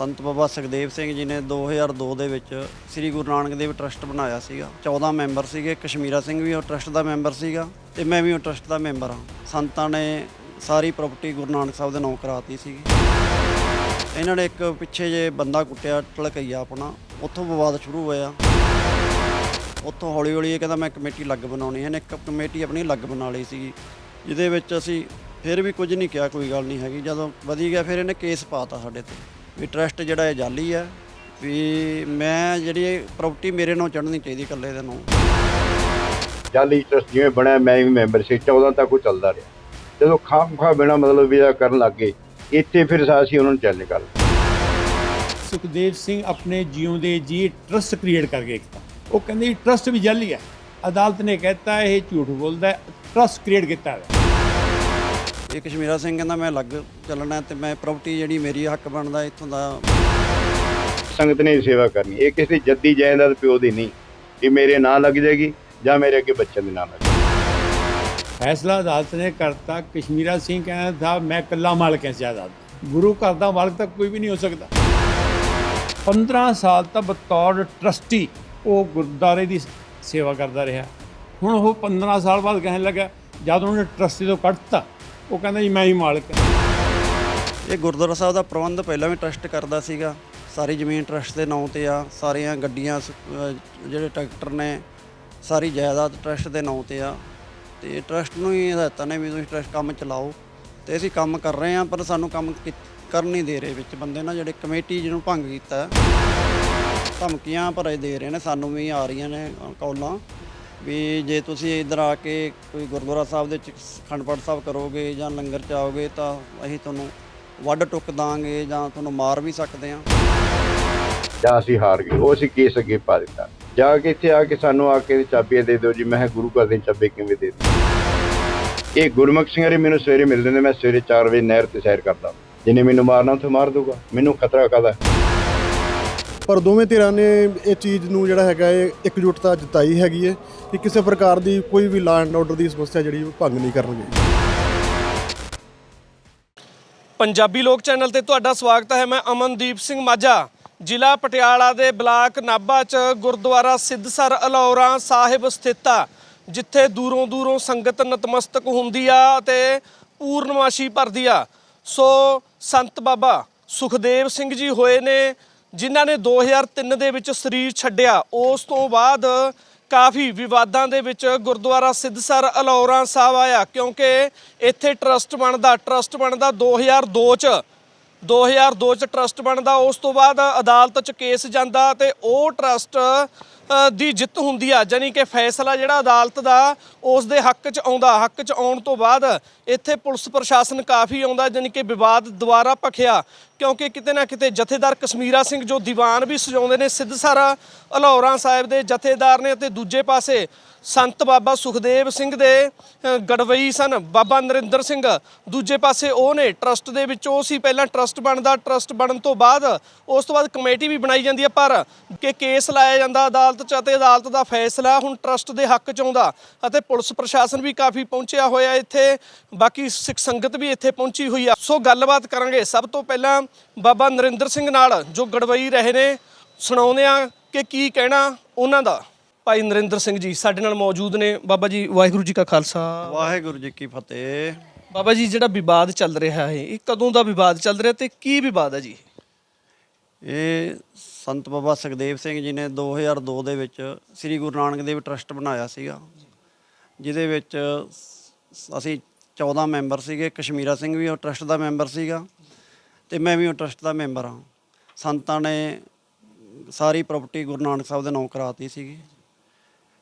ਸੰਤ ਬਾਬਾ ਸੁਖਦੇਵ ਸਿੰਘ ਜੀ ਨੇ 2002 ਦੇ ਵਿੱਚ ਸ੍ਰੀ ਗੁਰੂ ਨਾਨਕ ਦੇਵ ਟਰਸਟ ਬਣਾਇਆ ਸੀਗਾ। 14 ਮੈਂਬਰ ਸੀਗੇ ਕਸ਼ਮੀਰਾ ਸਿੰਘ ਵੀ ਉਹ ਟਰਸਟ ਦਾ ਮੈਂਬਰ ਸੀਗਾ ਤੇ ਮੈਂ ਵੀ ਉਹ ਟਰਸਟ ਦਾ ਮੈਂਬਰ ਹਾਂ। ਸੰਤਾਂ ਨੇ ਸਾਰੀ ਪ੍ਰਾਪਰਟੀ ਗੁਰੂ ਨਾਨਕ ਸਾਹਿਬ ਦੇ ਨਾਂ ਕਰਾਤੀ ਸੀਗੀ। ਇਹਨਾਂ ਨੇ ਇੱਕ ਪਿੱਛੇ ਜੇ ਬੰਦਾ ਕੁੱਟਿਆ, ਢਲਕਈਆ ਆਪਣਾ, ਉੱਥੋਂ ਵਿਵਾਦ ਸ਼ੁਰੂ ਹੋਇਆ। ਉੱਥੋਂ ਹੌਲੀ ਹੌਲੀ ਇਹ ਕਹਿੰਦਾ ਮੈਂ ਕਮੇਟੀ ਲੱਗ ਬਣਾਉਣੀ ਹੈ। ਇਹਨੇ ਇੱਕ ਕਮੇਟੀ ਆਪਣੀ ਲੱਗ ਬਣਾ ਲਈ ਸੀਗੀ, ਜਿਹਦੇ ਵਿੱਚ ਅਸੀਂ ਫਿਰ ਵੀ ਕੁਝ ਨਹੀਂ ਕਿਹਾ, ਕੋਈ ਗੱਲ ਨਹੀਂ ਹੈਗੀ। ਜਦੋਂ ਵਧੀ ਗਿਆ, ਫਿਰ ਇਹਨੇ ਕੇਸ ਪਾਤਾ ਸਾਡੇ ਤੇ। ਵੀ ਟਰਸਟ ਜਿਹੜਾ ਇਹ ਜਾਲੀ ਹੈ ਵੀ ਮੈਂ ਜਿਹੜੀ ਪ੍ਰਾਪਰਟੀ ਮੇਰੇ ਨਾਲ ਚੜ੍ਹਨੀ ਚਾਹੀਦੀ ਇਕੱਲੇ ਦੇ ਨਾਂ ਜਾਲੀ ਟਰਸਟ ਜਿਵੇਂ ਬਣਿਆ ਮੈਂ ਵੀ ਮੈਂਬਰ ਸੀ 14 ਤੱਕ ਉਹ ਚੱਲਦਾ ਰਿਹਾ। ਜਦੋਂ ਖਾਮ ਖਾ ਬਿਨਾ ਮਤਲਬ ਵੀ ਇਹ ਕਰਨ ਲੱਗੇ ਇੱਥੇ ਫਿਰ ਅਸੀਂ ਉਹਨਾਂ ਨੂੰ ਚੈਲੰਜ ਕਰ। ਸੁਖਦੇਵ ਸਿੰਘ ਆਪਣੇ ਜਿਉਂਦੇ ਜੀ ਟਰਸਟ ਕ੍ਰੀਏਟ ਕਰਕੇ ਇੱਕ ਤਾਂ। ਉਹ ਕਹਿੰਦੇ ਟਰਸਟ ਵੀ ਜਾਲੀ ਹੈ ਅਦਾਲਤ ਨੇ ਕਹਿਤਾ ਇਹ ਝੂਠ ਬੋਲਦਾ ਟਰਸਟ ਕ੍ਰੀਏਟ ਕੀਤਾ ਹੈ ਇਹ ਕਸ਼ਮੀਰਾ ਸਿੰਘ ਕਹਿੰਦਾ ਮੈਂ ਲੱਗ ਚੱਲਣਾ ਤੇ ਮੈਂ ਪ੍ਰਾਪਰਟੀ ਜਿਹੜੀ ਮੇਰੀ ਹੱਕ ਬਣਦਾ ਇੱਥੋਂ ਦਾ ਸੰਗਤ ਨੇ ਸੇਵਾ ਕਰਨੀ। ਇਹ ਕਿਸੇ ਜੱਦੀ ਜਾਇਦਾਦ ਪਿਓ ਦੀ ਨਹੀਂ ਇਹ ਮੇਰੇ ਨਾਂ ਲੱਗ ਜਾਏਗੀ ਜਾਂ ਮੇਰੇ ਅੱਗੇ ਬੱਚਿਆਂ ਦੇ ਨਾਂ ਲੱਗ ਜਾਏਗੀ ਫੈਸਲਾ ਅਦਾਲਤ ਨੇ ਕਰਤਾ। ਕਸ਼ਮੀਰਾ ਸਿੰਘ ਕਹਿੰਦਾ ਥਾ ਮੈਂ ਇਕੱਲਾ ਮਾਲਕ ਹਾਂ ਜਾਇਦਾਦ। ਦਾ। ਗੁਰੂ ਘਰ ਦਾ ਮਾਲਕ ਤਾਂ ਕੋਈ ਵੀ ਨਹੀਂ ਹੋ ਸਕਦਾ। 15 ਸਾਲ ਤੱਕ ਬਤੌਰ ਟਰਸਟੀ ਉਹ ਗੁਰਦਾਰੇ ਦੀ ਸੇਵਾ ਕਰਦਾ ਰਿਹਾ। ਹੁਣ ਉਹ 15 ਸਾਲ ਬਾਅਦ ਕਹਿਣ ਲੱਗਾ ਜਦ ਉਹਨੇ ਟਰਸਟੀ ਤੋਂ ਕੱਢਤਾ ਉਹ ਕਹਿੰਦਾ ਜੀ ਮੈਂ ਹੀ ਮਾਲਕ ਹਾਂ। ਇਹ ਗੁਰਦੁਆਰਾ ਸਾਹਿਬ ਦਾ ਪ੍ਰਬੰਧ ਪਹਿਲਾਂ ਵੀ ਟਰਸਟ ਕਰਦਾ ਸੀਗਾ। ਸਾਰੀ ਜ਼ਮੀਨ ਟਰਸਟ ਦੇ ਨਾਂ ਤੇ ਆ। ਸਾਰੀਆਂ ਗੱਡੀਆਂ ਸ- ਅਹ ਜਿਹੜੇ ਟਰੈਕਟਰ ਨੇ ਸਾਰੀ ਜਾਇਦਾਦ ਟਰਸਟ ਦੇ ਨਾਂ ਤੇ ਆ। ਤੇ ਟਰਸਟ ਨੂੰ ਹੀ ਹਦਾਇਤਾਂ ਨੇ ਵੀ ਤੁਸੀਂ ਟਰਸਟ ਕੰਮ ਚਲਾਓ। ਤੇ ਅਸੀਂ ਕੰਮ ਕਰ ਰਹੇ ਆ ਪਰ ਸਾਨੂੰ ਕੰਮ ਕੀ- ਕਰਨ ਨਹੀਂ ਦੇ ਰਹੇ ਵਿੱਚ ਬੰਦੇ ਨਾ। ਜਿਹੜੇ ਕਮੇਟੀ ਜਿਹਨੂੰ ਭੰਗ ਕੀਤਾ ਧਮਕੀਆਂ ਭਰੇ ਦੇ ਰਹੇ ਨੇ ਸਾਨੂੰ ਵੀ ਆ ਰਹੀਆਂ ਨੇ ਅ, ਕਾਲਾਂ। ਵੀ ਜੇ ਤੁਸੀਂ ਇੱਧਰ ਆ ਕੇ ਕੋਈ ਗੁਰਦੁਆਰਾ ਸਾਹਿਬ ਦੇ ਵਿੱਚ ਅਖੰਡ ਪਾਠ ਸਾਹਿਬ ਕਰੋਗੇ ਜਾਂ ਲੰਗਰ ਚ ਆਓਗੇ ਤਾਂ ਅਸੀਂ ਤੁਹਾਨੂੰ ਵੱਢ ਟੁੱਕ ਦਾਂਗੇ ਜਾਂ ਤੁਹਾਨੂੰ ਮਾਰ ਵੀ ਸਕਦੇ ਹਾਂ। ਜਾਂ ਅਸੀਂ ਹਾਰ ਗਏ, ਉਹ ਅਸੀਂ ਕੇਸ ਅੱਗੇ ਪਾ ਦਿੱਤਾ। ਜਾ ਕੇ ਇੱਥੇ ਆ ਕੇ ਸਾਨੂੰ ਆ ਕੇ ਚਾਬੀਆਂ ਦੇ ਦਿਓ ਜੀ, ਮੈਂ ਕਿਹਾ ਗੁਰੂ ਘਰ ਦੇ ਚਾਬੀ ਕਿਵੇਂ ਦੇ ਦਿਓ ਇਹ ਗੁਰਮੁਖ ਸਿੰਘ ਹਰੀ ਮੈਨੂੰ ਸਵੇਰੇ ਮਿਲਦੇ ਨੇ ਮੈਂ ਸਵੇਰੇ 4 ਵਜੇ ਨਹਿਰ ਤੇ ਸੈਰ ਕਰਦਾ। ਜਿਹਨੇ ਮੈਨੂੰ ਮਾਰਨਾ, ਉੱਥੇ ਮਾਰ ਦੂਗਾ ਮੈਨੂੰ ਖਤਰਾ ਕਾਹਦਾ? ਪਰ ਦੋਵੇਂ ਧਿਰਾਂ ਨੇ ਇਹ ਚੀਜ਼ ਨੂੰ ਜਿਹੜਾ ਹੈਗਾ ਇਹ ਇਕਜੁੱਟਤਾ ਜਤਾਈ ਹੈਗੀ ਹੈ ਕਿ ਕਿਸੇ ਪ੍ਰਕਾਰ ਦੀ ਕੋਈ ਵੀ ਲਾ ਐਂਡ ਆਰਡਰ ਦੀ ਸਮੱਸਿਆ ਜਿਹੜੀ ਉਹ ਭੰਗ ਨਹੀਂ ਕਰਨਗੇ। ਪੰਜਾਬੀ ਲੋਕ ਚੈਨਲ ਤੇ ਤੁਹਾਡਾ ਸਵਾਗਤ ਹੈ, ਮੈਂ ਅਮਨਦੀਪ ਸਿੰਘ ਮਾਝਾ। ਜ਼ਿਲ੍ਹਾ ਪਟਿਆਲਾ ਦੇ ਬਲਾਕ ਨਾਭਾ 'ਚ ਗੁਰਦੁਆਰਾ ਸਿੱਧਸਰ ਅਲੌਰਾ ਸਾਹਿਬ ਸਥਿਤ ਆ, ਜਿੱਥੇ ਦੂਰੋਂ ਦੂਰੋਂ ਸੰਗਤ ਨਤਮਸਤਕ ਹੁੰਦੀ ਆ ਤੇ ਪੂਰਨਮਾਸ਼ੀ ਭਰਦੀ ਆ। ਸੋ ਸੰਤ ਬਾਬਾ ਸੁਖਦੇਵ ਸਿੰਘ ਜੀ ਹੋਏ ਨੇ ਜਿਨ੍ਹਾਂ ਨੇ 2003 ਦੇ ਵਿੱਚ ਸਰੀਰ ਛੱਡਿਆ, ਉਸ ਤੋਂ ਬਾਅਦ ਕਾਫੀ ਵਿਵਾਦਾਂ ਦੇ ਵਿੱਚ ਗੁਰਦੁਆਰਾ ਸਿੱਧਸਰ ਅਲੌਰਾ ਸਾਹਿਬ ਆਇਆ, ਕਿਉਂਕਿ ਇੱਥੇ ਟਰਸਟ ਬਣਦਾ ਟਰਸਟ ਬਣਦਾ 2002 ਚ। 2002 ਚ ਟਰਸਟ ਬਣਦਾ, ਉਸ ਤੋਂ ਬਾਅਦ ਅਦਾਲਤ ਚ ਕੇਸ ਜਾਂਦਾ ਤੇ ਉਹ ਟਰਸਟ ਦੀ ਜਿੱਤ ਹੁੰਦੀ ਆ ਜਾਨੀ ਕਿ ਫੈਸਲਾ ਜਿਹੜਾ ਅਦਾਲਤ ਦਾ ਉਸ ਦੇ ਹੱਕ ਚ ਆਉਂਦਾ, ਹੱਕ ਚ ਆਉਣ ਤੋਂ ਬਾਅਦ ਇੱਥੇ ਪੁਲਿਸ ਪ੍ਰਸ਼ਾਸਨ ਕਾਫੀ ਆਉਂਦਾ ਜਾਨੀ ਕਿ ਵਿਵਾਦ ਦੁਬਾਰਾ ਭਖਿਆ, ਕਿਉਂਕਿ ਕਿਤੇ ਨਾ ਕਿਤੇ ਜਥੇਦਾਰ ਕਸ਼ਮੀਰਾ ਸਿੰਘ ਜੋ ਦੀਵਾਨ ਵੀ ਸਜਾਉਂਦੇ ਨੇ, ਸਿੱਧਸਰ ਅਲੌਰਾ ਸਾਹਿਬ ਦੇ ਜਥੇਦਾਰ ਨੇ ਅਤੇ ਦੂਜੇ ਪਾਸੇ ਸੰਤ ਬਾਬਾ ਸੁਖਦੇਵ ਸਿੰਘ ਦੇ ਗੜਵਈ ਸਨ, ਬਾਬਾ ਨਰਿੰਦਰ ਸਿੰਘ, ਦੂਜੇ ਪਾਸੇ ਉਹ ਨੇ, ਟਰਸਟ ਦੇ ਵਿੱਚ ਉਹ ਸੀ, ਪਹਿਲਾਂ ਟਰਸਟ ਬਣਦਾ, ਟਰਸਟ ਬਣਨ ਤੋਂ ਬਾਅਦ ਉਸ ਤੋਂ ਬਾਅਦ ਕਮੇਟੀ ਵੀ ਬਣਾਈ ਜਾਂਦੀ ਹੈ ਪਰ ਕਿ ਕੇਸ ਲਾਇਆ ਜਾਂਦਾ ਅਦਾਲਤ 'ਚ ਅਤੇ ਅਦਾਲਤ ਦਾ ਫੈਸਲਾ ਹੁਣ ਟਰਸਟ ਦੇ ਹੱਕ 'ਚ ਆਉਂਦਾ ਅਤੇ ਪੁਲਿਸ ਪ੍ਰਸ਼ਾਸਨ ਵੀ ਕਾਫੀ ਪਹੁੰਚਿਆ ਹੋਇਆ ਇੱਥੇ ਬਾਕੀ ਸਿੱਖ ਸੰਗਤ ਵੀ ਇੱਥੇ ਪਹੁੰਚੀ ਹੋਈ ਆ। ਸੋ ਗੱਲਬਾਤ ਕਰਾਂਗੇ। ਸਭ ਤੋਂ ਪਹਿਲਾਂ ਬਾਬਾ ਨਰਿੰਦਰ ਸਿੰਘ ਨਾਲ ਜੋ ਗੜਵਈ ਰਹੇ ਨੇ ਸੁਣਾਉਂਦੇ ਆ ਕਿ ਕੀ ਕਹਿਣਾ ਉਹਨਾਂ ਦਾ। ਭਾਈ ਨਰਿੰਦਰ ਸਿੰਘ ਜੀ ਸਾਡੇ ਨਾਲ ਮੌਜੂਦ ਨੇ। ਬਾਬਾ ਜੀ ਵਾਹਿਗੁਰੂ ਜੀ ਕਾ ਖਾਲਸਾ। ਵਾਹਿਗੁਰੂ ਜੀ ਕੀ ਫਤਿਹ। ਬਾਬਾ ਜੀ ਜਿਹੜਾ ਵਿਵਾਦ ਚੱਲ ਰਿਹਾ ਹੈ ਇਹ ਕਦੋਂ ਦਾ ਵਿਵਾਦ ਚੱਲ ਰਿਹਾ ਤੇ ਕੀ ਵਿਵਾਦ ਹੈ ਜੀ? ਇਹ ਸੰਤ ਬਾਬਾ ਸੁਖਦੇਵ ਸਿੰਘ ਜੀ ਨੇ 2002 ਦੇ ਵਿੱਚ ਸ੍ਰੀ ਗੁਰੂ ਨਾਨਕ ਦੇਵ ਟਰਸਟ ਬਣਾਇਆ ਸੀਗਾ, ਜਿਹਦੇ ਵਿੱਚ ਅਸੀਂ 14 ਮੈਂਬਰ ਸੀਗੇ ਕਸ਼ਮੀਰਾ ਸਿੰਘ ਵੀ ਉਹ ਟਰਸਟ ਦਾ ਮੈਂਬਰ ਸੀਗਾ ਤੇ ਮੈਂ ਵੀ ਉਹ ਟਰਸਟ ਦਾ ਮੈਂਬਰ ਹਾਂ। ਸੰਤਾਂ ਨੇ ਸਾਰੀ ਪ੍ਰਾਪਰਟੀ ਗੁਰੂ ਨਾਨਕ ਸਾਹਿਬ ਦੇ ਨਾਂ ਕਰਾਤੀ ਸੀਗੀ।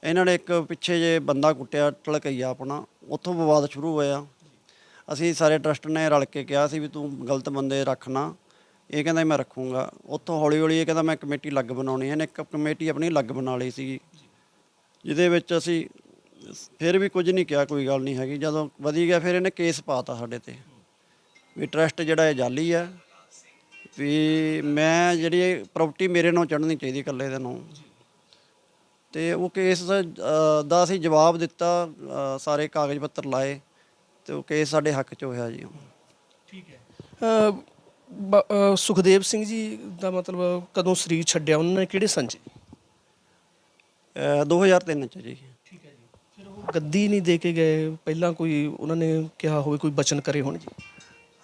ਇਹਨਾਂ ਨੇ ਇੱਕ ਪਿੱਛੇ ਜੇ ਬੰਦਾ ਕੁੱਟਿਆ, ਢਲਕਈਆ ਆਪਣਾ, ਉੱਥੋਂ ਵਿਵਾਦ ਸ਼ੁਰੂ ਹੋਇਆ। ਅਸੀਂ ਸਾਰੇ ਟਰਸਟ ਨੇ ਰਲ ਕੇ ਕਿਹਾ ਸੀ ਵੀ ਤੂੰ ਗਲਤ ਬੰਦੇ ਰੱਖਣਾ ਇਹ ਕਹਿੰਦਾ ਮੈਂ ਰੱਖੂੰਗਾ। ਉੱਥੋਂ ਹੌਲੀ ਹੌਲੀ ਇਹ ਕਹਿੰਦਾ ਮੈਂ ਕਮੇਟੀ ਲੱਗ ਬਣਾਉਣੀ ਹੈ। ਇਹਨੇ ਇੱਕ ਕਮੇਟੀ ਆਪਣੀ ਲੱਗ ਬਣਾ ਲਈ ਸੀਗੀ। ਜਿਹਦੇ ਵਿੱਚ ਅਸੀਂ ਫਿਰ ਵੀ ਕੁਝ ਨਹੀਂ ਕਿਹਾ ਕੋਈ ਗੱਲ ਨਹੀਂ ਹੈਗੀ। ਜਦੋਂ ਵਧੀ ਗਿਆ ਫਿਰ ਇਹਨੇ ਕੇਸ ਪਾਤਾ ਸਾਡੇ ਤੇ। ਵੀ ਟਰਸਟ ਜਿਹੜਾ ਇਹ ਜਾਲੀ ਹੈ ਵੀ ਮੈਂ ਜਿਹੜੀ ਪ੍ਰਾਪਰਟੀ ਮੇਰੇ ਨਾਲ ਚੜ੍ਹਨੀ ਚਾਹੀਦੀ ਇਕੱਲੇ ਦੇ ਨਾਂ ਤੇ ਉਹ ਕੇਸ ਅ, ਦਾ ਅਸੀਂ ਜਵਾਬ ਦਿੱਤਾ ਸਾਰੇ ਕਾਗਜ਼ ਪੱਤਰ ਲਾਏ ਤੇ ਉਹ ਕੇਸ ਸਾਡੇ ਹੱਕ 'ਚ ਹੋਇਆ ਜੀ। ਠੀਕ ਹੈ। ਬ- ਅ, ਸੁਖਦੇਵ ਸਿੰਘ ਜੀ ਦਾ ਮਤਲਬ ਕਦੋਂ ਸਰੀਰ ਛੱਡਿਆ? ਉਹਨਾਂ ਨੇ ਕਿਹੜੇ ਸੰਚ ਅਹ 2003 ਚ ਜੀ। ਠੀਕ ਹੈ ਜੀ। ਫਿਰ ਉਹ ਗੱਦੀ ਨਹੀਂ ਦੇ ਕੇ ਗਏ? ਪਹਿਲਾਂ ਕੋਈ ਉਹਨਾਂ ਨੇ ਕਿਹਾ ਹੋਵੇ ਕੋਈ ਬਚਨ ਕਰੇ ਹੋਣ ਜੀ?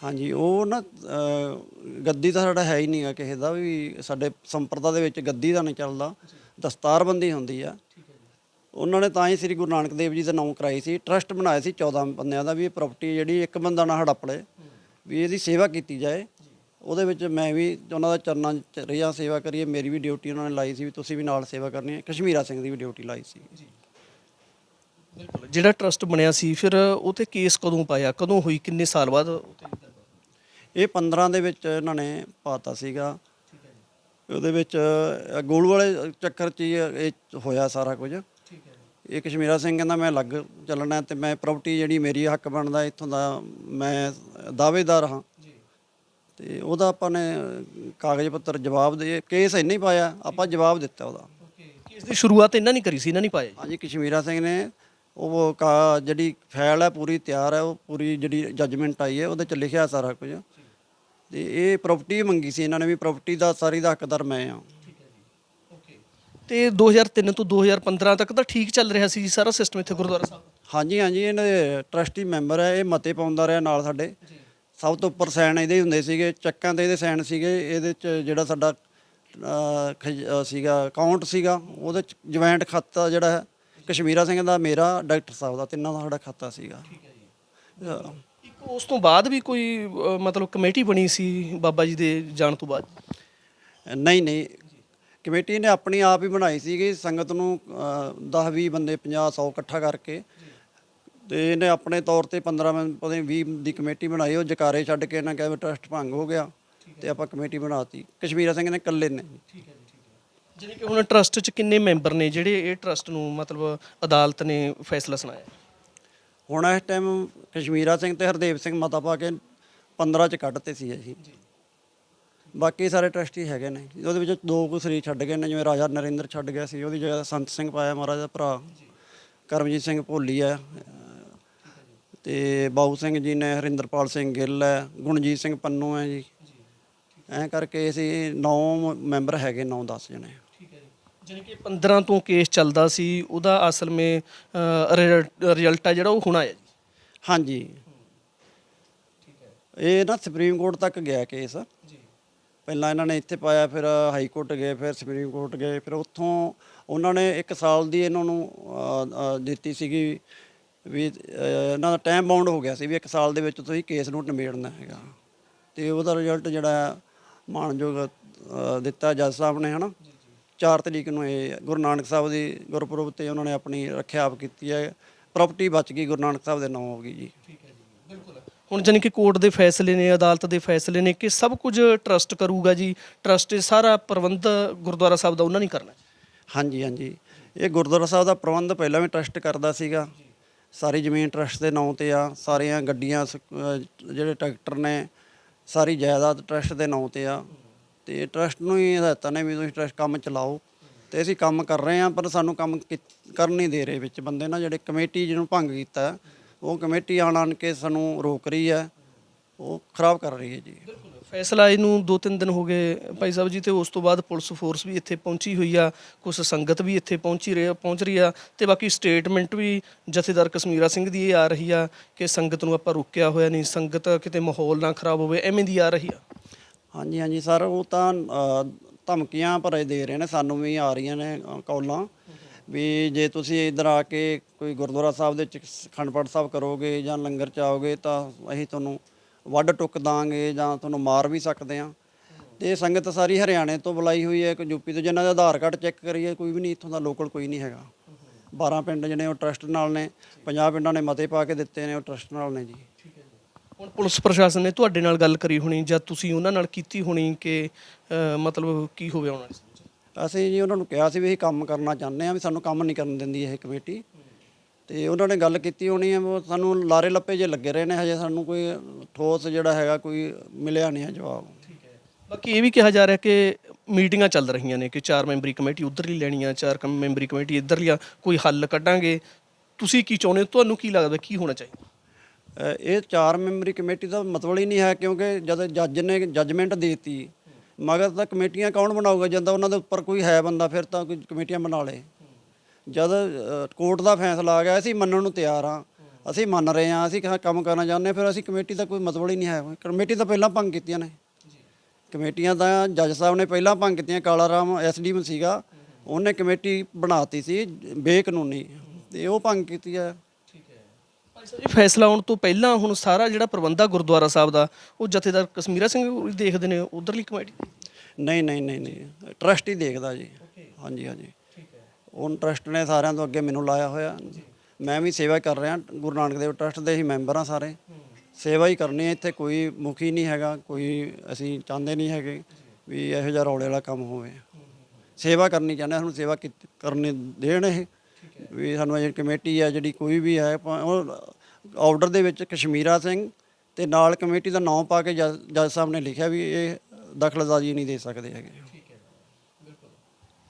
ਹਾਂਜੀ ਉਹ ਨਾ ਅਹ, ਗੱਦੀ ਤਾਂ ਸਾਡਾ ਹੈ ਹੀ ਨਹੀਂਗਾ ਕਿਸੇ ਦਾ ਵੀ। ਸਾਡੇ ਸੰਪਰਦਾ ਦੇ ਵਿੱਚ ਗੱਦੀ ਦਾ ਨਹੀਂ ਚੱਲਦਾ। ਦਸਤਾਰਬੰਦੀ ਹੁੰਦੀ ਆ। ਉਹਨਾਂ ਨੇ ਤਾਂ ਹੀ ਸ੍ਰੀ ਗੁਰੂ ਨਾਨਕ ਦੇਵ ਜੀ ਦਾ ਨਾਮ ਕਰਾਈ ਸੀ। ਟਰਸਟ ਬਣਾਇਆ ਸੀ 14 ਬੰਦਿਆਂ ਦਾ ਵੀ ਇਹ ਪ੍ਰਾਪਰਟੀ ਜਿਹੜੀ ਇੱਕ ਬੰਦਾ ਨਾ ਹੜਪ ਲਏ ਵੀ ਇਹਦੀ ਸੇਵਾ ਕੀਤੀ ਜਾਏ। ਉਹਦੇ ਵਿੱਚ ਮੈਂ ਵੀ ਉਹਨਾਂ ਦਾ ਚਰਨਾਂ 'ਚ ਰਿਹਾ ਸੇਵਾ ਕਰੀਏ ਮੇਰੀ ਵੀ ਡਿਊਟੀ ਉਹਨਾਂ ਨੇ ਲਾਈ ਸੀ ਵੀ ਤੁਸੀਂ ਵੀ ਨਾਲ ਸੇਵਾ ਕਰਨੀ ਹੈ। ਕਸ਼ਮੀਰਾ ਸਿੰਘ ਦੀ ਵੀ ਡਿਊਟੀ ਲਾਈ ਸੀ। ਬਿਲਕੁਲ। ਜਿਹੜਾ ਟਰਸਟ ਬਣਿਆ ਸੀ ਫਿਰ ਉਹ ਤੇ ਕੇਸ ਕਦੋਂ ਪਾਇਆ? ਕਦੋਂ ਹੋਈ? ਕਿੰਨੇ ਸਾਲ ਬਾਅਦ ਇਹ 15 ਦੇ ਵਿੱਚ ਇਹਨਾਂ ਨੇ ਪਾਤਾ ਸੀਗਾ। ਉਹਦੇ ਵਿੱਚ ਗੋਲ ਵਾਲੇ ਚੱਕਰ 'ਚ ਹੀ ਇਹ ਹੋਇਆ ਸਾਰਾ ਕੁਝ। ਇਹ ਕਸ਼ਮੀਰਾ ਸਿੰਘ ਕਹਿੰਦਾ ਮੈਂ ਅਲੱਗ ਚੱਲਣਾ ਤੇ ਮੈਂ ਪ੍ਰਾਪਰਟੀ ਜਿਹੜੀ ਮੇਰੀ ਹੱਕ ਬਣਦਾ ਇੱਥੋਂ ਦਾ ਮੈਂ ਦਾਅਵੇਦਾਰ ਹਾਂ। ਤੇ ਉਹਦਾ ਆਪਾਂ ਨੇ ਕਾਗਜ਼ ਪੱਤਰ ਜਵਾਬ ਦੇ ਕੇਸ ਇੰਨਾ ਹੀ ਪਾਇਆ ਆਪਾਂ ਜਵਾਬ ਦਿੱਤਾ ਉਹਦਾ। ਕੇਸ ਦੀ ਸ਼ੁਰੂਆਤ ਇਹਨਾਂ ਨਹੀਂ ਕਰੀ ਸੀ ਇਹਨਾਂ ਨਹੀਂ ਪਾਇਆ ਜੀ। ਹਾਂਜੀ ਕਸ਼ਮੀਰਾ ਸਿੰਘ ਨੇ ਉਹ ਕਾ- ਜਿਹੜੀ ਫਾਈਲ ਹੈ ਪੂਰੀ ਤਿਆਰ ਹੈ ਉਹ ਪੂਰੀ ਜਿਹੜੀ ਜੱਜਮੈਂਟ ਆਈ ਹੈ ਉਹਦੇ ਚ ਲਿਖਿਆ ਸਾਰਾ ਕੁਝ। ਤੇ ਇਹ ਪ੍ਰਾਪਰਟੀ ਮੰਗੀ ਸੀ ਇਹਨਾਂ ਨੇ ਵੀ ਪ੍ਰਾਪਰਟੀ ਦਾ ਸਾਰੀ ਦਾ ਹੱਕਦਾਰ ਮੈਂ ਆ ਤੇ 2003 ਤੋਂ 2015 ਤੱਕ ਤਾਂ ਠੀਕ ਚੱਲ ਰਿਹਾ ਸੀ ਜੀ ਸਾਰਾ ਸਿਸਟਮ ਇੱਥੇ ਗੁਰਦੁਆਰਾ ਸਾਹਿਬ? ਹਾਂਜੀ ਹਾਂਜੀ ਇਹਨਾਂ ਦੇ ਟਰਸਟੀ ਮੈਂਬਰ ਹੈ ਇਹ ਮਤੇ ਪਾਉਂਦਾ ਰਿਹਾ ਨਾਲ ਸਾਡੇ। ਸਭ ਤੋਂ ਉੱਪਰ ਸਾਈਨ ਇਹਦੇ ਹੁੰਦੇ ਸੀਗੇ ਚੱਕਾਂ ਤੇ ਇਹਦੇ ਸਾਈਨ ਸੀਗੇ ਇਹਦੇ ਚ ਜਿਹੜਾ ਸਾਡਾ ਅਹ, ਖਜ- ਅਹ, ਸੀਗਾ ਅਕਾਊਂਟ ਸੀਗਾ ਉਹਦੇ ਚ ਜੁਆਇੰਟ ਖਾਤਾ ਜਿਹੜਾ ਹੈ ਕਸ਼ਮੀਰਾ ਸਿੰਘ ਦਾ ਮੇਰਾ ਡਾਕਟਰ ਸਾਹਿਬ ਦਾ ਤਿੰਨਾਂ ਦਾ ਸਾਡਾ ਖਾਤਾ ਸੀਗਾ। ਅਹ, ਇੱਕ ਉਸ ਤੋਂ ਬਾਅਦ ਵੀ ਕੋਈ ਅ, ਮਤਲਬ ਕਮੇਟੀ ਬਣੀ ਸੀ ਬਾਬਾ ਜੀ ਦੇ ਜਾਣ ਤੋਂ ਬਾਅਦ? ਨਹੀਂ ਨਹੀਂ। ਕਮੇਟੀ ਨੇ ਆਪਣੀ ਆਪ ਹੀ ਬਣਾਈ ਸੀਗੀ ਸੰਗਤ ਨੂੰ 10 20 ਬੰਦੇ 50 100 ਇਕੱਠਾ ਕਰਕੇ ਤੇ ਇਹਨੇ ਆਪਣੇ ਤੌਰ ਤੇ 15 ਮੈਂ ਪਤਾ ਨਹੀਂ 20 ਦੀ ਕਮੇਟੀ ਬਣਾਈ ਉਹ ਜਕਾਰੇ ਛੱਡ ਕੇ ਇਹਨਾਂ ਕਿਹਾ ਟਰਸਟ ਭੰਗ ਹੋ ਗਿਆ ਤੇ ਆਪਾਂ ਕਮੇਟੀ ਬਣਾਤੀ। ਕਸ਼ਮੀਰਾ ਸਿੰਘ ਨੇ ਇਕੱਲੇ ਨੇ। ਜਾਣੀ ਕਿ ਹੁਣ ਟਰਸਟ 'ਚ ਕਿੰਨੇ ਮੈਂਬਰ ਨੇ ਜਿਹੜੇ ਇਹ ਟਰਸਟ ਨੂੰ ਮਤਲਬ ਅਦਾਲਤ ਨੇ ਫੈਸਲਾ ਸੁਣਾਇਆ? ਹੁਣ ਇਸ ਟਾਈਮ ਕਸ਼ਮੀਰਾ ਸਿੰਘ ਤੇ ਹਰਦੇਵ ਸਿੰਘ ਮਤਾ ਪਾ ਕੇ 15 ਚ ਕੱਢਤੇ ਸੀ ਅਸੀਂ। ਬਾਕੀ ਸਾਰੇ ਟਰਸਟੀ ਹੈਗੇ ਨੇ। ਉਹਦੇ ਵਿੱਚ ਦੋ ਕੁ ਸਰੀਰ ਛੱਡ ਗਏ ਨੇ ਜਿਵੇਂ ਰਾਜਾ ਨਰਿੰਦਰ ਛੱਡ ਗਿਆ ਸੀ ਉਹਦੀ ਜਗ੍ਹਾ ਸੰਤ ਸਿੰਘ ਪਾਇਆ ਮਹਾਰਾਜ ਦਾ ਭਰਾ। ਕਰਮਜੀਤ ਸਿੰਘ ਭੋਲੀ ਹੈ ਤੇ ਬਾਊ ਸਿੰਘ ਜੀ ਨੇ ਹਰਿੰਦਰਪਾਲ ਸਿੰਘ ਗਿੱਲ ਹੈ ਗੁਣਜੀਤ ਸਿੰਘ ਪੰਨੂ ਹੈ ਜੀ। ਐਂ ਕਰਕੇ ਅਸੀਂ 9 ਮੈਂਬਰ ਹੈਗੇ 9 10 ਜਣੇ। ਜਾਣੀ ਕਿ 15 ਤੋਂ ਕੇਸ ਚੱਲਦਾ ਸੀ ਉਹਦਾ ਅਸਲ ਵਿੱਚ ਰਿਜ਼ਲਟ ਆ ਜਿਹੜਾ ਉਹ ਹੁਣ ਆਇਆ ਜੀ। ਹਾਂਜੀ। ਇਹ ਨਾ ਸੁਪਰੀਮ ਕੋਰਟ ਤੱਕ ਗਿਆ ਕੇਸ। ਪਹਿਲਾਂ ਇਹਨਾਂ ਨੇ ਇੱਥੇ ਪਾਇਆ ਫਿਰ ਹਾਈ ਕੋਰਟ ਗਏ ਫਿਰ ਸੁਪਰੀਮ ਕੋਰਟ ਗਏ ਫਿਰ ਉੱਥੋਂ ਉਹਨਾਂ ਨੇ 1 ਸਾਲ ਦੀ ਇਹਨਾਂ ਨੂੰ ਦਿੱਤੀ ਸੀਗੀ ਵੀ ਇਹਨਾਂ ਦਾ ਟਾਈਮ ਬਾਉਂਡ ਹੋ ਗਿਆ ਸੀ ਵੀ 1 ਸਾਲ ਦੇ ਵਿੱਚ ਤੁਸੀਂ ਕੇਸ ਨੂੰ ਨਿਬੇੜਨਾ ਹੈਗਾ। ਤੇ ਉਹਦਾ ਰਿਜ਼ਲਟ ਜਿਹੜਾ ਹੈ ਮਾਣਯੋਗ ਅ, ਦਿੱਤਾ ਜੱਜ ਸਾਹਿਬ ਨੇ ਹਨਾ? 4 ਤਰੀਕ ਨੂੰ ਇਹ ਗੁਰੂ ਨਾਨਕ ਸਾਹਿਬ ਦੀ ਗੁਰਪੁਰਬ ਤੇ ਉਹਨਾਂ ਨੇ ਆਪਣੀ ਰੱਖਿਆ ਆਪ ਕੀਤੀ ਹੈ। ਪ੍ਰਾਪਰਟੀ ਬਚ ਗਈ ਗੁਰੂ ਨਾਨਕ ਸਾਹਿਬ ਦੇ ਨਾਮ ਹੋ ਗਈ ਜੀ। ਹੁਣ ਜਾਣੀ ਕਿ ਕੋਰਟ ਦੇ ਫੈਸਲੇ ਨੇ ਅਦਾਲਤ ਦੇ ਫੈਸਲੇ ਨੇ ਕਿ ਸਭ ਕੁਝ ਟਰਸਟ ਕਰੂਗਾ ਜੀ। ਟਰਸਟ ਇਹ ਸਾਰਾ ਪ੍ਰਬੰਧ ਗੁਰਦੁਆਰਾ ਸਾਹਿਬ ਦਾ ਉਹਨਾਂ ਨਹੀਂ ਕਰਨਾ ਹਾਂਜੀ ਹਾਂਜੀ। ਇਹ ਗੁਰਦੁਆਰਾ ਸਾਹਿਬ ਦਾ ਪ੍ਰਬੰਧ ਪਹਿਲਾਂ ਵੀ ਟਰਸਟ ਕਰਦਾ ਸੀਗਾ। ਸਾਰੀ ਜ਼ਮੀਨ ਟਰਸਟ ਦੇ ਨਾਂ ਤੇ ਆ, ਸਾਰੀਆਂ ਗੱਡੀਆਂ ਸ- ਅਹ ਜਿਹੜੇ ਟਰੈਕਟਰ ਨੇ, ਸਾਰੀ ਜਾਇਦਾਦ ਟਰਸਟ ਦੇ ਨਾਂ ਤੇ ਆ। ਤੇ ਟਰਸਟ ਨੂੰ ਹੀ ਹਦਾਇਤਾਂ ਨੇ ਵੀ ਤੁਸੀਂ ਟਰਸਟ ਕੰਮ ਚਲਾਓ। ਤੇ ਅਸੀਂ ਕੰਮ ਕਰ ਰਹੇ ਆ ਪਰ ਸਾਨੂੰ ਕੰਮ ਕੀ- ਕਰਨ ਨਹੀਂ ਦੇ ਰਹੇ ਵਿੱਚ ਬੰਦੇ ਨਾ, ਜਿਹੜੇ ਕਮੇਟੀ ਜਿਹਨੂੰ ਭੰਗ ਕੀਤਾ, ਉਹ ਕਮੇਟੀ ਆਣ ਆਣ ਕੇ ਸਾਨੂੰ ਰੋਕ ਰਹੀ ਹੈ। ਉਹ ਖਰਾਬ ਕਰ ਰਹੀ ਹੈ ਜੀ। ਫੈਸਲਾ ਇਹਨੂੰ 2-3 ਦਿਨ ਹੋ ਗਏ ਭਾਈ ਸਾਹਿਬ ਜੀ ਤੇ ਉਸ ਤੋਂ ਬਾਅਦ ਪੁਲਿਸ ਫੋਰਸ ਵੀ ਇੱਥੇ ਪਹੁੰਚੀ ਹੋਈ ਆ ਕੁਝ ਸੰਗਤ ਵੀ ਇੱਥੇ ਪਹੁੰਚੀ ਰਹੀ ਪਹੁੰਚ ਰਹੀ ਆ ਤੇ ਬਾਕੀ ਸਟੇਟਮੈਂਟ ਵੀ ਜਥੇਦਾਰ ਕਸ਼ਮੀਰਾ ਸਿੰਘ ਦੀ ਇਹ ਆ ਰਹੀ ਆ ਕਿ ਸੰਗਤ ਨੂੰ ਆਪਾਂ ਰੋਕਿਆ ਹੋਇਆ ਨਹੀਂ ਸੰਗਤ ਕਿਤੇ ਮਾਹੌਲ ਨਾ ਖਰਾਬ ਹੋਵੇ ਐਵੇਂ ਦੀ ਆ ਰਹੀ ਆ। ਹਾਂਜੀ ਹਾਂਜੀ ਸਰ ਉਹ ਤਾਂ ਧਮਕੀਆਂ ਭਰੇ ਦੇ ਰਹੇ ਨੇ ਸਾਨੂੰ ਵੀ ਆ ਰਹੀਆਂ ਨੇ ਅ, ਵੀ ਜੇ ਤੁਸੀਂ ਇੱਧਰ ਆ ਕੇ ਕੋਈ ਗੁਰਦੁਆਰਾ ਸਾਹਿਬ ਦੇ ਵਿੱਚ ਅਖੰਡ ਪਾਠ ਸਾਹਿਬ ਕਰੋਗੇ ਜਾਂ ਲੰਗਰ ਚ ਆਓਗੇ ਤਾਂ ਅਸੀਂ ਤੁਹਾਨੂੰ ਵੱਢ ਟੁੱਕ ਦਾਂਗੇ ਜਾਂ ਤੁਹਾਨੂੰ ਮਾਰ ਵੀ ਸਕਦੇ ਆ ਤੇ ਇਹ ਸੰਗਤ ਸਾਰੀ ਹਰਿਆਣੇ ਤੋਂ ਬੁਲਾਈ ਹੋਈ ਹੈ ਕੋਈ ਯੂਪੀ ਤੋਂ। ਜਿਨ੍ਹਾਂ ਦਾ ਆਧਾਰ ਕਾਰਡ ਚੈੱਕ ਕਰੀਏ ਕੋਈ ਵੀ ਨਹੀਂ ਇੱਥੋਂ ਦਾ ਲੋਕਲ ਕੋਈ ਨਹੀਂ ਹੈਗਾ। 12 ਪਿੰਡ ਜਿਹੜੇ ਉਹ ਟਰਸਟ ਨਾਲ ਨੇ 50 ਪਿੰਡਾਂ ਨੇ ਮਤੇ ਪਾ ਕੇ ਦਿੱਤੇ ਨੇ ਉਹ ਟਰਸਟ ਨਾਲ ਨੇ ਜੀ। ਹੁਣ ਪੁਲਿਸ ਪ੍ਰਸ਼ਾਸਨ ਨੇ ਤੁਹਾਡੇ ਨਾਲ ਗੱਲ ਕਰੀ ਹੋਣੀ ਜਾਂ ਤੁਸੀਂ ਉਹਨਾਂ ਨਾਲ ਕੀਤੀ ਹੋਣੀ ਕਿ ਮਤਲਬ ਕੀ ਹੋਵੇ ਉਹਨਾਂ ਅਸੀਂ ਜੀ ਉਹਨਾਂ ਨੂੰ ਕਿਹਾ ਸੀ ਵੀ ਅਸੀਂ ਕੰਮ ਕਰਨਾ ਚਾਹੁੰਦੇ ਆ ਵੀ ਸਾਨੂੰ ਕੰਮ ਨਹੀਂ ਕਰਨ ਦਿੰਦੀ ਇਹ ਕਮੇਟੀ। ਤੇ ਉਹਨਾਂ ਨੇ ਗੱਲ ਕੀਤੀ ਹੋਣੀ ਹੈ ਉਹ ਸਾਨੂੰ ਲਾਰੇ ਲੱਪੇ ਜੇ ਲੱਗੇ ਰਹੇ ਨੇ ਹਜੇ ਸਾਨੂੰ ਕੋਈ ਠੋਸ ਜਿਹੜਾ ਹੈਗਾ ਕੋਈ ਮਿਲਿਆ ਨਹੀਂ ਹੈ ਜਵਾਬ। ਬਾਕੀ ਇਹ ਵੀ ਕਿਹਾ ਜਾ ਰਿਹਾ ਕਿ ਮੀਟਿੰਗਾਂ ਚੱਲ ਰਹੀਆਂ ਨੇ ਕਿ ਚਾਰ ਮੈਂਬਰੀ ਕਮੇਟੀ ਉਧਰਲੀ ਲੈਣੀ ਆ ਚਾਰ ਕਮ- ਮੈਂਬਰੀ ਕਮੇਟੀ ਇੱਧਰਲੀ ਆ ਕੋਈ ਹੱਲ ਕੱਢਾਂਗੇ। ਤੁਸੀਂ ਕੀ ਚਾਹੁੰਦੇ ਹੋ? ਤੁਹਾਨੂੰ ਕੀ ਲੱਗਦਾ ਕੀ ਹੋਣਾ ਚਾਹੀਦਾ? ਇਹ ਚਾਰ ਮੈਂਬਰੀ ਕਮੇਟੀ ਦਾ ਮਤਲਬ ਹੀ ਨਹੀਂ ਹੈ ਕਿਉਂਕਿ ਜਦ ਜੱਜ ਨੇ ਜੱਜਮੈਂਟ ਦੇਤੀ ਮਗਰ ਤਾਂ ਕਮੇਟੀਆਂ ਕੌਣ ਬਣਾਊਗਾ? ਜਦੋਂ ਉਹਨਾਂ ਦੇ ਉੱਪਰ ਕੋਈ ਹੈ ਬੰਦਾ ਫਿਰ ਤਾਂ ਕੋਈ ਕਮੇਟੀਆਂ ਬਣਾ ਲੇ ਜਦ ਕੋਰਟ ਦਾ ਫੈਸਲਾ ਆ ਗਿਆ ਅਸੀਂ ਮੰਨਣ ਨੂੰ ਤਿਆਰ ਆ ਅਸੀਂ ਮੰਨ ਰਹੇ ਹਾਂ ਅਸੀਂ ਕੰਮ ਕਰਨਾ ਚਾਹੁੰਦੇ ਫਿਰ ਅਸੀਂ ਕਮੇਟੀ ਦਾ ਕੋਈ ਮਤਲਬ ਹੀ ਨਹੀਂ ਹੈ। ਕਮੇਟੀ ਤਾਂ ਪਹਿਲਾਂ ਭੰਗ ਕੀਤੀਆਂ ਨੇ। ਕਮੇਟੀਆਂ ਤਾਂ ਜੱਜ ਸਾਹਿਬ ਨੇ ਪਹਿਲਾਂ ਭੰਗ ਕੀਤੀਆਂ ਕਾਲਾ ਰਾਮ ਐਸਡੀਐਮ ਸੀਗਾ। ਉਹਨੇ ਕਮੇਟੀ ਬਣਾਤੀ ਸੀ ਬੇਕਾਨੂੰਨੀ। ਤੇ ਉਹ ਭੰਗ ਕੀਤੀ ਸਾਹਿਬ ਜੀ ਫੈਸਲਾ ਆਉਣ ਤੋਂ ਪਹਿਲਾਂ ਹੁਣ ਸਾਰਾ ਜਿਹੜਾ ਪ੍ਰਬੰਧਾ ਗੁਰਦੁਆਰਾ ਸਾਹਿਬ ਦਾ ਉਹ ਜਥੇਦਾਰ ਕਸ਼ਮੀਰਾ ਸਿੰਘ ਦੇਖਦੇ ਨੇ ਉਧਰਲੀ ਕਮੇਟੀ? ਨਹੀਂ ਨਹੀਂ ਨਹੀਂ ਨਹੀਂ। ਟਰਸਟ ਹੀ ਦੇਖਦਾ ਜੀ। ਹਾਂਜੀ ਹਾਂਜੀ। ਉਹ ਟਰਸਟ ਨੇ ਸਾਰਿਆਂ ਤੋਂ ਅੱਗੇ ਮੈਨੂੰ ਲਾਇਆ ਹੋਇਆ। ਮੈਂ ਵੀ ਸੇਵਾ ਕਰ ਰਿਹਾ, ਗੁਰੂ ਨਾਨਕ ਦੇਵ ਟਰਸਟ ਦੇ ਹੀ ਮੈਂਬਰ ਹਾਂ ਸਾਰੇ। ਸੇਵਾ ਹੀ ਕਰਨੀ ਹੈ, ਇੱਥੇ ਕੋਈ ਮੁਖੀ ਨਹੀਂ ਹੈਗਾ, ਕੋਈ ਅਸੀਂ ਚਾਹੁੰਦੇ ਨਹੀਂ ਹੈਗੇ ਵੀ ਇਹੋ ਜਿਹਾ ਰੌਲੇ ਵਾਲਾ ਕੰਮ ਹੋਵੇ। ਸੇਵਾ ਕਰਨੀ ਚਾਹੁੰਦੇ ਸਾਨੂੰ ਸੇਵਾ ਕੀਤੀ- ਕਰਨੀ ਦੇਣ ਇਹ। ਵੀ ਸਾਨੂੰ ਇਹ ਕਮੇਟੀ ਹੈ ਜਿਹੜੀ ਕੋਈ ਵੀ ਹੈ ਉਹ ਆਰਡਰ ਦੇ ਵਿੱਚ ਕਸ਼ਮੀਰਾ ਸਿੰਘ ਤੇ ਨਾਲ ਕਮੇਟੀ ਦਾ ਨਾਮ ਪਾ ਕੇ ਜੱਜ ਜੱਜ ਸਾਹਿਬ ਨੇ ਲਿਖਿਆ ਵੀ ਇਹ ਦਖਲਅੰਦਾਜ਼ੀ ਨਹੀਂ ਦੇ ਸਕਦੇ ਹੈਗੇ।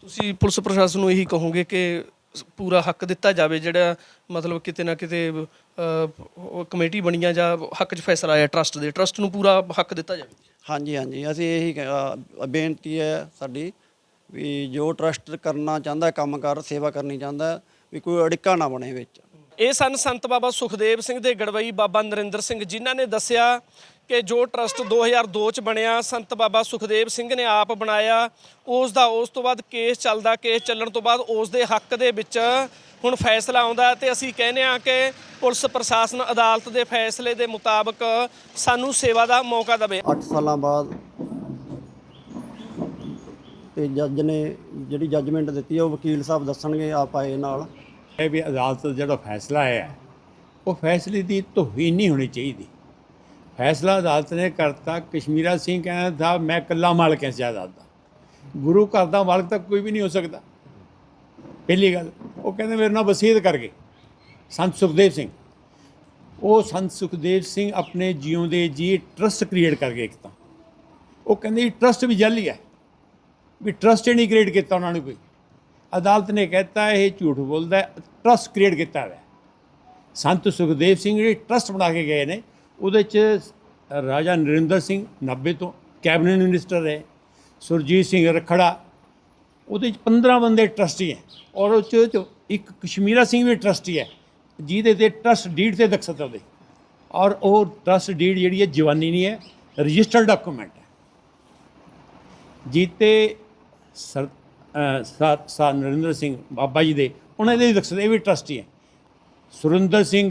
ਤੁਸੀਂ ਪੁਲਿਸ ਪ੍ਰਸ਼ਾਸਨ ਨੂੰ ਇਹੀ ਕਹੋਗੇ ਕਿ ਪੂਰਾ ਹੱਕ ਦਿੱਤਾ ਜਾਵੇ ਜਿਹੜਾ ਮਤਲਬ ਕਿਤੇ ਨਾ ਕਿਤੇ ਅਹ, ਉਹ ਕਮੇਟੀ ਬਣੀਆਂ ਜਾਂ ਹੱਕ 'ਚ ਫੈਸਲਾ ਆਇਆ ਟਰਸਟ ਦੇ ਟਰਸਟ ਨੂੰ ਪੂਰਾ ਹੱਕ ਦਿੱਤਾ ਜਾਵੇ। ਹਾਂਜੀ ਹਾਂਜੀ। ਅਸੀਂ ਇਹੀ ਕ- ਅ, ਬੇਨਤੀ ਹੈ ਸਾਡੀ ਵੀ ਜੋ ਟਰਸਟ ਕਰਨਾ ਚਾਹੁੰਦਾ ਕੰਮ ਕਰ ਸੇਵਾ ਕਰਨੀ ਚਾਹੁੰਦਾ ਵੀ ਕੋਈ ਅੜਿੱਕਾ ਨਾ ਬਣੇ ਵਿੱਚ। ਇਹ ਸਨ ਸੰਤ ਬਾਬਾ ਸੁਖਦੇਵ ਸਿੰਘ ਦੇ ਗੜਵਈ ਬਾਬਾ ਨਰਿੰਦਰ ਸਿੰਘ ਜਿਨ੍ਹਾਂ ਨੇ ਦੱਸਿਆ ਕਿ ਜੋ ਟਰਸਟ 2002 ਚ ਬਣਿਆ ਸੰਤ ਬਾਬਾ ਸੁਖਦੇਵ ਸਿੰਘ ਨੇ ਆਪ ਬਣਾਇਆ ਉਸ ਦਾ ਉਸ ਤੋਂ ਬਾਅਦ ਕੇਸ ਚੱਲਦਾ ਕੇਸ ਚੱਲਣ ਤੋਂ ਬਾਅਦ ਉਸ ਦੇ ਹੱਕ ਦੇ ਵਿੱਚ ਹੁਣ ਫੈਸਲਾ ਆਉਂਦਾ ਤੇ ਅਸੀਂ ਕਹਿੰਦੇ ਹਾਂ ਕਿ ਪੁਲਿਸ ਪ੍ਰਸ਼ਾਸਨ ਅਦਾਲਤ ਦੇ ਫੈਸਲੇ ਦੇ ਮੁਤਾਬਕ ਸਾਨੂੰ ਸੇਵਾ ਦਾ ਮੌਕਾ ਦੇਵੇ। 8 ਸਾਲਾਂ ਬਾਅਦ ਤੇ ਜੱਜ ਨੇ ਜਿਹੜੀ ਜੱਜਮੈਂਟ ਦਿੱਤੀ ਹੈ ਉਹ ਵਕੀਲ ਸਾਹਿਬ ਦੱਸਣਗੇ ਆਪ ਆਏ ਨਾਲ। ਇਹ ਵੀ ਅਦਾਲਤ ਦਾ ਜਿਹੜਾ ਫੈਸਲਾ ਆਇਆ ਹੈ, ਉਹ ਫੈਸਲੇ ਦੀ ਤੋਹੀਨ ਨਹੀਂ ਹੋਣੀ ਚਾਹੀਦੀ। ਫੈਸਲਾ ਅਦਾਲਤ ਨੇ ਕਰਤਾ, ਕਸ਼ਮੀਰਾ ਸਿੰਘ ਕਹਿੰਦਾ ਥਾ ਮੈਂ ਕੱਲਾ ਮਾਲਕ ਹਾਂ ਇਸ ਜਾਇਦਾਦ ਦਾ। ਗੁਰੂ ਘਰ ਦਾ ਮਾਲਕ ਤਾਂ ਕੋਈ ਵੀ ਨਹੀਂ ਹੋ ਸਕਦਾ। ਪਹਿਲੀ ਗੱਲ, ਉਹ ਕਹਿੰਦੇ ਮੇਰੇ ਨਾਲ ਵਸੀਅਤ ਕਰ ਗਏ। ਸੰਤ ਸੁਖਦੇਵ ਸਿੰਘ। ਉਹ ਸੰਤ ਸੁਖਦੇਵ ਸਿੰਘ ਆਪਣੇ ਜਿਉਂਦੇ ਜੀ ਟਰਸਟ ਕ੍ਰੀਏਟ ਕਰ ਗਏ ਇੱਕ ਤਾਂ। ਉਹ ਕਹਿੰਦੇ ਟਰਸਟ ਵੀ ਜਾਲੀ ਹੈ ਵੀ ਟਰਸਟ ਨਹੀਂ ਕ੍ਰੀਏਟ ਕੀਤਾ ਉਹਨਾਂ ਨੇ ਕੋਈ। ਅਦਾਲਤ ਨੇ ਕਹਿਤਾ, ਇਹ ਝੂਠ ਬੋਲਦਾ ਹੈ ਟਰਸਟ ਕ੍ਰੀਏਟ ਕੀਤਾ ਹੋਇਆ ਹੈ। ਸੰਤ ਸੁਖਦੇਵ ਸਿੰਘ ਜਿਹੜੇ ਟਰਸਟ ਬਣਾ ਕੇ ਗਏ ਨੇ ਉਹਦੇ ਚ ਰਾਜਾ ਨਰਿੰਦਰ ਸਿੰਘ 90 ਤੋਂ ਕੈਬਨਿਟ ਮਿਨਿਸਟਰ ਹੈ ਸੁਰਜੀਤ ਸਿੰਘ ਰਖੜਾ ਉਹਦੇ ਚ 15 ਬੰਦੇ ਟਰਸਟੀ ਹੈ ਔਰ ਉਹ ਚ ਇੱਕ ਕਸ਼ਮੀਰਾ ਸਿੰਘ ਵੀ ਟਰਸਟੀ ਹੈ ਜਿਹਦੇ ਤੇ ਟਰਸਟ ਡੀਡ ਤੇ ਦਖਤ ਦੇ ਔਰ ਉਹ ਟਰਸਟ ਡੀਡ ਜਿਹੜੀ ਹੈ ਜਵਾਨੀ ਨਹੀਂ ਹੈ ਰਜਿਸਟਰਡ ਡਾਕੂਮੈਂਟ ਹੈ। ਜੀਤੇ ਸਰ ਅ, ਨਰਿੰਦਰ ਸਿੰਘ ਬਾਬਾ ਜੀ ਦੇ ਉਹਨਾਂ ਦੇ ਵੀ ਇਹ ਵੀ ਟਰਸਟੀ ਹੈ। ਸੁਰਿੰਦਰ ਸਿੰਘ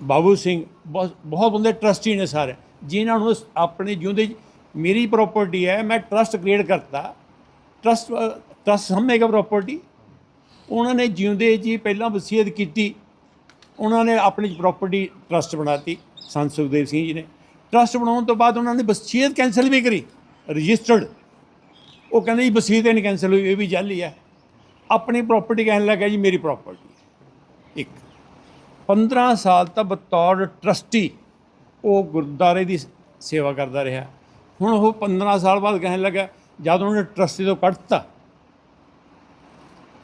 ਬਾਬੂ ਸਿੰਘ, ਬਹੁਤ ਬਹੁਤ ਬੰਦੇ ਟਰਸਟੀ ਨੇ ਸਾਰੇ। ਜਿਨ੍ਹਾਂ ਨੂੰ ਆਪਣੇ ਜਿਉਂਦੇ ਮੇਰੀ ਪ੍ਰਾਪਰਟੀ ਹੈ, ਮੈਂ ਟਰਸਟ ਕ੍ਰੀਏਟ ਕਰਤਾ। ਟਰਸਟ ਟਰਸਟ ਸਮੇਗਾ ਪ੍ਰਾਪਰਟੀ ਉਹਨਾਂ ਨੇ ਜਿਉਂਦੇ ਜੀ ਪਹਿਲਾਂ ਵਸੀਅਤ ਕੀਤੀ। ਉਹਨਾਂ ਨੇ ਆਪਣੀ ਪ੍ਰਾਪਰਟੀ ਟਰਸਟ ਬਣਾਤੀ, ਸੰਤ ਸੁਖਦੇਵ ਸਿੰਘ ਜੀ ਨੇ। ਟਰਸਟ ਬਣਾਉਣ ਤੋਂ ਬਾਅਦ ਉਹਨਾਂ ਨੇ ਵਸੀਅਤ ਕੈਂਸਲ ਵੀ ਕਰੀ ਰਜਿਸਟਰਡ ਉਹ ਕਹਿੰਦੇ ਜੀ, ਵਸੀਅਤ ਨਹੀਂ ਕੈਂਸਲ ਹੋਈ, ਇਹ ਵੀ ਜਾਲੀ ਹੈ। ਆਪਣੀ ਪ੍ਰਾਪਰਟੀ ਕਹਿਣ ਲੱਗਾ ਜੀ, ਮੇਰੀ ਪ੍ਰਾਪਰਟੀ ਇੱਕ। 15 ਸਾਲ ਤਾਂ ਬਤੌਰ ਟਰਸਟੀ ਉਹ ਗੁਰਦੁਆਰੇ ਦੀ ਸੇਵਾ ਕਰਦਾ ਰਿਹਾ। ਹੁਣ ਉਹ 15 ਸਾਲ ਬਾਅਦ ਕਹਿਣ ਲੱਗਾ, ਜਦ ਉਹਨੇ ਟਰਸਟੀ ਤੋਂ ਕੱਢਤਾ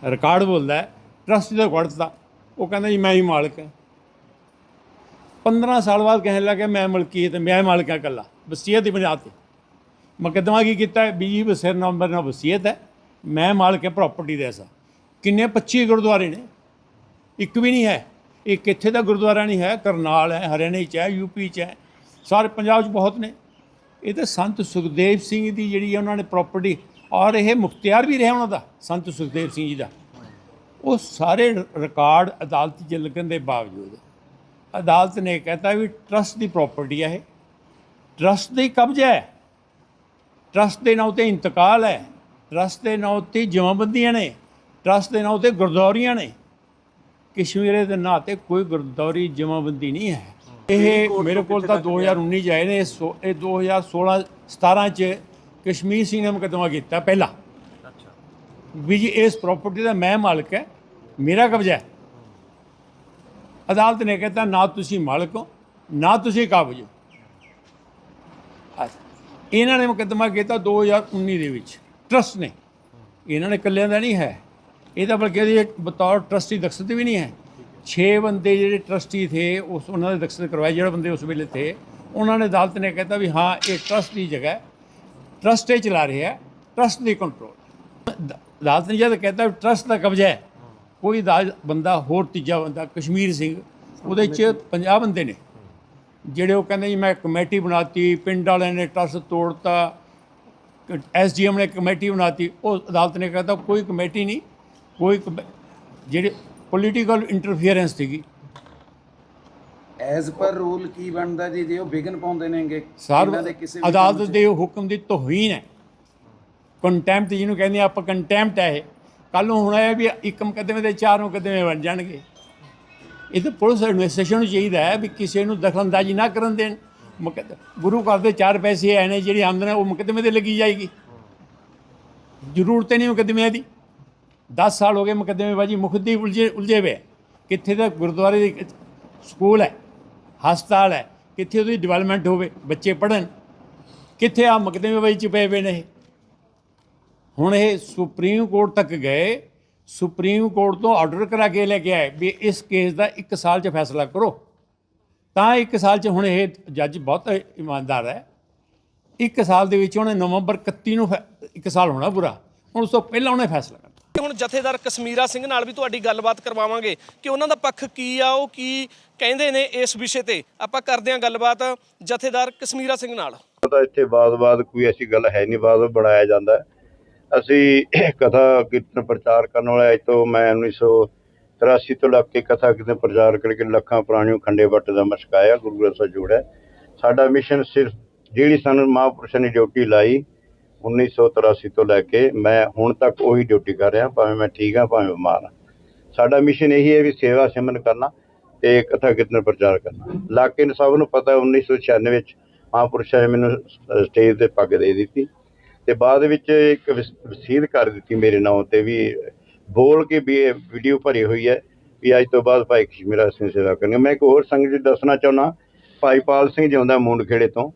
ਰਿਕਾਰਡ ਬੋਲਦਾ ਹੈ ਟਰਸਟੀ ਤੋਂ ਕੱਢਤਾ, ਉਹ ਕਹਿੰਦਾ ਜੀ ਮੈਂ ਹੀ ਮਾਲਕ ਹਾਂ। 15 ਸਾਲ ਬਾਅਦ ਕਹਿਣ ਲੱਗਾ, ਮੈਂ ਮਲਕੀਅਤ, ਮੈਂ ਮਾਲਕ ਹਾਂ ਇਕੱਲਾ, ਵਸੀਅਤ ਹੀ ਬੁਨਿਆਦ ਤੇ। ਮੁਕੱਦਮਾ ਕੀ ਕੀਤਾ ਬੀਜੀ ਬਸਰ ਨੰਬਰ ਨਾਲ ਵਸੀਅਤ ਹੈ, ਮੈਂ ਮਾਲਕ ਹੈ ਪ੍ਰਾਪਰਟੀ ਦਾ ਐਸਾ ਕਿੰਨੇ 25 ਗੁਰਦੁਆਰੇ ਨੇ, ਇੱਕ ਵੀ ਨਹੀਂ ਹੈ। ਇਹ ਕਿੱਥੇ ਦਾ ਗੁਰਦੁਆਰਾ ਨਹੀਂ ਹੈ? ਕਰਨਾਲ ਹੈ, ਹਰਿਆਣੇ ਚ ਹੈ ਯੂਪੀ ਚ ਹੈ। ਸਾਰੇ ਪੰਜਾਬ ਚ ਬਹੁਤ ਨੇ। ਇਹ ਤਾਂ ਸੰਤ ਸੁਖਦੇਵ ਸਿੰਘ ਦੀ ਜਿਹੜੀ ਹੈ ਉਹਨਾਂ ਨੇ ਪ੍ਰਾਪਰਟੀ ਔਰ ਇਹ ਮੁਖਤਿਆਰ ਵੀ ਰਿਹਾ ਉਹਨਾਂ ਦਾ, ਸੰਤ ਸੁਖਦੇਵ ਸਿੰਘ ਜੀ ਦਾ। ਉਹ ਸਾਰੇ ਰਿਕਾਰਡ ਅਦਾਲਤ 'ਚ ਲੱਗਣ ਦੇ ਬਾਵਜੂਦ ਅਦਾਲਤ ਨੇ ਕਹਿਤਾ ਵੀ ਟਰਸਟ ਦੀ ਪ੍ਰਾਪਰਟੀ ਹੈ ਇਹ। ਟਰਸਟ ਦੀ ਕਬਜ਼ਾ ਹੈ। ਟਰਸਟ ਦੇ ਨਾਂ ਤੇ ਇੰਤਕਾਲ ਹੈ। ਟਰਸਟ ਦੇ ਨਾਂ ਤੇ ਜਮਾਬੰਦੀਆਂ ਨੇ। ਟਰਸਟ ਦੇ ਨਾਂ ਤੇ ਗੁਰਦੌਰੀਆਂ ਨੇ। ਕਸ਼ਮੀਰੇ ਦੇ ਨਾਂ ਤੇ ਕੋਈ ਗੁਰਦੌਰੀ ਜਮਾਬੰਦੀ ਨਹੀਂ ਹੈ। ਇਹ ਮੇਰੇ ਕੋਲ ਤਾਂ 2019 ਚ ਆਏ ਨੇ ਇਹ ਸੋ- ਇਹ 2016 17 ਚ ਕਸ਼ਮੀਰ ਸਿੰਘ ਨੇ ਮੁਕੱਦਮਾ ਕੀਤਾ ਪਹਿਲਾ। ਵੀ ਜੀ ਇਸ ਪ੍ਰਾਪਰਟੀ ਦਾ ਮੈਂ ਮਾਲਕ ਹੈ ਮੇਰਾ ਕਬਜ਼ਾ ਹੈ। ਅਦਾਲਤ ਨੇ ਕਹਿੰਦਾ ਨਾ ਤੁਸੀਂ ਮਾਲਕ ਹੋ ਨਾ ਤੁਸੀਂ ਕਾਬਜ ਹੋ। ਅੱਛਾ। ਇਹਨਾਂ ਨੇ ਮੁਕੱਦਮਾ ਕੀਤਾ 2019 ਦੇ ਵਿੱਚ। ਟਰਸਟ ਨੇ। ਇਹਨਾਂ ਨੇ ਇਕੱਲਿਆਂ ਦਾ ਨਹੀਂ ਹੈ। ਇਹ ਤਾਂ ਬਲਕਿ ਇਹਦੀ ਇੱਕ ਬਤੌਰ ਟਰਸਟੀ ਦਖਸ਼ਤ ਵੀ ਨਹੀਂ ਹੈ। 6 ਬੰਦੇ ਜਿਹੜੇ ਟਰਸਟੀ ਥੇ, ਉਸ ਉਹਨਾਂ ਦੇ ਦਖਸ਼ਤ ਕਰਵਾਏ, ਜਿਹੜੇ ਬੰਦੇ ਉਸ ਵੇਲੇ ਥੇ, ਉਹਨਾਂ ਨੇ ਅਦਾਲਤ ਨੇ ਕਹਿਤਾ ਵੀ ਹਾਂ, ਇਹ ਟਰਸਟ ਦੀ ਜਗ੍ਹਾ ਹੈ। ਟਰਸਟ ਹੀ ਚਲਾ ਰਿਹਾ ਹੈ ਟਰਸਟ ਦੀ ਕੰਟਰੋਲ ਅਦਾਲਤ ਨੇ ਜਦ ਕਹਿਤਾ ਵੀ ਟਰਸਟ ਦਾ ਕਬਜ਼ਾ ਹੈ, ਕੋਈ ਅਦਾਲਤ ਬੰਦਾ ਹੋਰ ਤੀਜਾ ਬੰਦਾ, ਕਸ਼ਮੀਰ ਸਿੰਘ, ਉਹਦੇ ਚ 50 ਬੰਦੇ ਨੇ। ਜਿਹੜੇ ਉਹ ਕਹਿੰਦੇ ਜੀ, ਮੈਂ ਕਮੇਟੀ ਬਣਾਤੀ, ਪਿੰਡ ਵਾਲਿਆਂ ਨੇ ਟਰਸਟ ਤੋੜਤਾ, ਐਸਡੀਐਮ ਨੇ ਕਮੇਟੀ ਬਣਾਤੀ, ਉਹ ਅਦਾਲਤ ਨੇ ਕਹਿਤਾ ਕੋਈ ਕਮੇਟੀ ਨਹੀਂ ਕੋਈ ਕਮੇ- ਜਿਹੜੇ ਪੋਲੀਟੀਕਲ ਇੰਟਰਫੀਅਰੈਂਸ ਸੀਗੀ। ਐਜ਼ ਪਰ ਰੂਲ ਕੀ ਬਣਦਾ ਜੀ ਜੇ ਉਹ ਵਿਗਨ ਪਾਉਂਦੇ ਨੇਗੇ ਸਰ ਇਹਨਾਂ ਦੇ ਕਿਸੇ ਵੀ ਅਦਾਲਤ ਕੰਮ 'ਚ? ਦੇ ਹੁਕਮ ਦੀ ਤੋਹੀਨ ਹੈ। ਕੰਟੈਂਪਟ ਜਿਹਨੂੰ ਕਹਿੰਦੇ ਆ, ਆਪਾਂ ਕੰਟੈਂਪਟ ਹੈ ਇਹ। ਕੱਲ ਨੂੰ ਹੋਣਾ ਹੈ ਵੀ ਇੱਕ ਮੁਕੱਦਮੇ ਦੇ ਚਾਰ ਮੁਕੱਦਮੇ ਬਣ ਜਾਣਗੇ। ਇਹ ਤਾਂ ਪੁਲਿਸ ਐਡਮਿਨਿਸਟ੍ਰੇਸ਼ਨ ਨੂੰ ਚਾਹੀਦਾ ਹੈ ਵੀ ਕਿਸੇ ਨੂੰ ਦਖਲਅੰਦਾਜ਼ੀ ਨਾ ਕਰਨ ਦੇਣ। ਮੁਕੱਦ- ਗੁਰੂ ਘਰ ਦੇ ਚਾਰ ਪੈਸੇ ਆਏ ਨੇ ਜਿਹੜੀ ਆਮਦਨ ਹੈ ਉਹ ਮੁਕੱਦਮੇ ਤੇ ਲੱਗੀ ਜਾਏਗੀ। ਜ਼ਰੂਰਤ ਹੀ ਨਹੀਂ ਮੁਕੱਦਮਿਆਂ ਦੀ। 10 ਸਾਲ ਹੋ ਗਏ ਮੁਕੱਦਮੇਬਾਜੀ ਮੁਖਦੀ ਉਲਝੇ ਉਲਝੇ ਹੋਏ ਕਿੱਥੇ ਦਾ ਗੁਰਦੁਆਰੇ ਦੀ ਸਕੂਲ ਹੈ, ਹਸਪਤਾਲ ਹੈ, ਕਿੱਥੇ ਉਹਦੀ ਡਿਵੈਲਪਮੈਂਟ ਹੋਵੇ, ਬੱਚੇ ਪੜਨ ਕਿੱਥੇ ਆ ਮੁਕੱਦਮੇਬਾਜੀ ਚ ਪਏ ਹੋਏ ਨੇ ਹੁਣ ਇਹ ਸੁਪਰੀਮ ਕੋਰਟ ਤੱਕ ਗਏ, ਸੁਪਰੀਮ ਕੋਰਟ ਤੋਂ ਆਰਡਰ ਕਰਾ ਕੇ ਲੈ ਕੇ ਆਏ ਵੀ ਇਸ ਕੇਸ ਦਾ 1 ਸਾਲ 'ਚ ਫੈਸਲਾ ਕਰੋ। ਤਾਂ 1 ਸਾਲ 'ਚ ਹੁਣ ਇਹ ਜੱਜ ਬਹੁਤ ਇਮਾਨਦਾਰ ਹੈ। 1 ਸਾਲ ਦੇ ਵਿੱਚ ਉਹਨੇ ਨਵੰਬਰ 31 ਨੂੰ 1 ਸਾਲ ਹੋਣਾ ਪੂਰਾ। ਹੁਣ ਉਸ ਤੋਂ ਪਹਿਲਾਂ ਉਹਨੇ ਫੈਸਲਾ ਹੁਣ ਜਥੇਦਾਰ ਕਸ਼ਮੀਰਾ ਸਿੰਘ ਨਾਲ ਵੀ ਤੁਹਾਡੀ ਗੱਲਬਾਤ ਕਰਵਾਵਾਂਗੇ ਕਿ ਉਹਨਾਂ ਦਾ ਪੱਖ ਕੀ ਆ, ਉਹ ਕੀ ਕਹਿੰਦੇ ਨੇ ਇਸ ਵਿਸ਼ੇ ਤੇ। ਆਪਾਂ ਕਰਦੇ ਹਾਂ ਗੱਲਬਾਤ ਜਥੇਦਾਰ ਕਸ਼ਮੀਰਾ ਸਿੰਘ ਨਾਲ। ਤਾਂ ਇੱਥੇ ਬਾਦ-ਬਾਦ ਕੋਈ ਐਸੀ ਗੱਲ ਹੈ ਨਹੀਂ ਬਾਦ ਬਣਾਇਆ ਜਾਂਦਾ ਅਸੀਂ ਕਥਾ ਕੀਰਤਨ ਪ੍ਰਚਾਰ ਕਰਨ ਵਾਲੇ ਅੱਜ ਤੋਂ ਮੈਂ 1983 ਤੋਂ ਲੱਗ ਕੇ ਕਥਾ ਕੀਰਤਨ ਪ੍ਰਚਾਰ ਕਰਕੇ ਲੱਖਾਂ ਪ੍ਰਾਣੀਆਂ ਖੰਡੇ ਵੱਟ ਦਾ ਮਸਕਾਇਆ ਗੁਰੂ ਗ੍ਰੰਥ ਸਾਹਿਬ ਜੋੜਿਆ। ਸਾਡਾ ਮਿਸ਼ਨ ਸਿਰਫ ਜਿਹੜੀ ਸਾਨੂੰ ਮਹਾਂਪੁਰਸ਼ਾਂ ਨੇ ਡਿਊਟੀ ਲਾਈ 1983 ਤੋਂ ਲੈ ਕੇ ਮੈਂ ਹੁਣ ਤੱਕ ਉਹੀ ਡਿਊਟੀ ਕਰ ਰਿਹਾ, ਭਾਵੇਂ ਮੈਂ ਠੀਕ ਹਾਂ, ਭਾਵੇਂ ਬਿਮਾਰ ਹਾਂ। ਸਾਡਾ ਮਿਸ਼ਨ ਇਹੀ ਹੈ ਵੀ ਸੇਵਾ ਸਿਮਰਨ ਕਰਨਾ ਤੇ ਕਥਾ ਕੀਰਤਨ ਪ੍ਰਚਾਰ ਕਰਨਾ। ਲਾਕੇ ਨੂੰ ਸਭ ਨੂੰ ਪਤਾ 1996 ਵਿੱਚ ਮਹਾਂਪੁਰਸ਼ਾਂ ਨੇ ਮੈਨੂੰ ਸਟੇਜ ਤੇ ਪੱਗ ਦੇ ਦਿੱਤੀ ਤੇ ਬਾਅਦ ਵਿੱਚ ਇੱਕ ਵਸੀਦ ਕਰ ਦਿੱਤੀ ਮੇਰੇ ਨਾਮ ਤੇ ਵੀ ਬੋਲ ਕੇ ਵੀ ਵੀਡੀਓ ਭਰੀ ਹੋਈ ਹੈ ਵੀ ਅੱਜ ਤੋਂ ਬਾਅਦ ਭਾਈ ਕਸ਼ਮੀਰਾ ਸਿੰਘ ਸੇਵਾ ਕਰਨਗੇ ਮੈਂ ਇੱਕ ਹੋਰ ਸੰਗਤ ਜੀ ਦੱਸਣਾ ਚਾਹੁੰਦਾ, ਭਾਈ ਪਾਲ ਸਿੰਘ ਜਿਉਂਦਾ ਮੁੰਡਖੇੜੇ ਤੋਂ।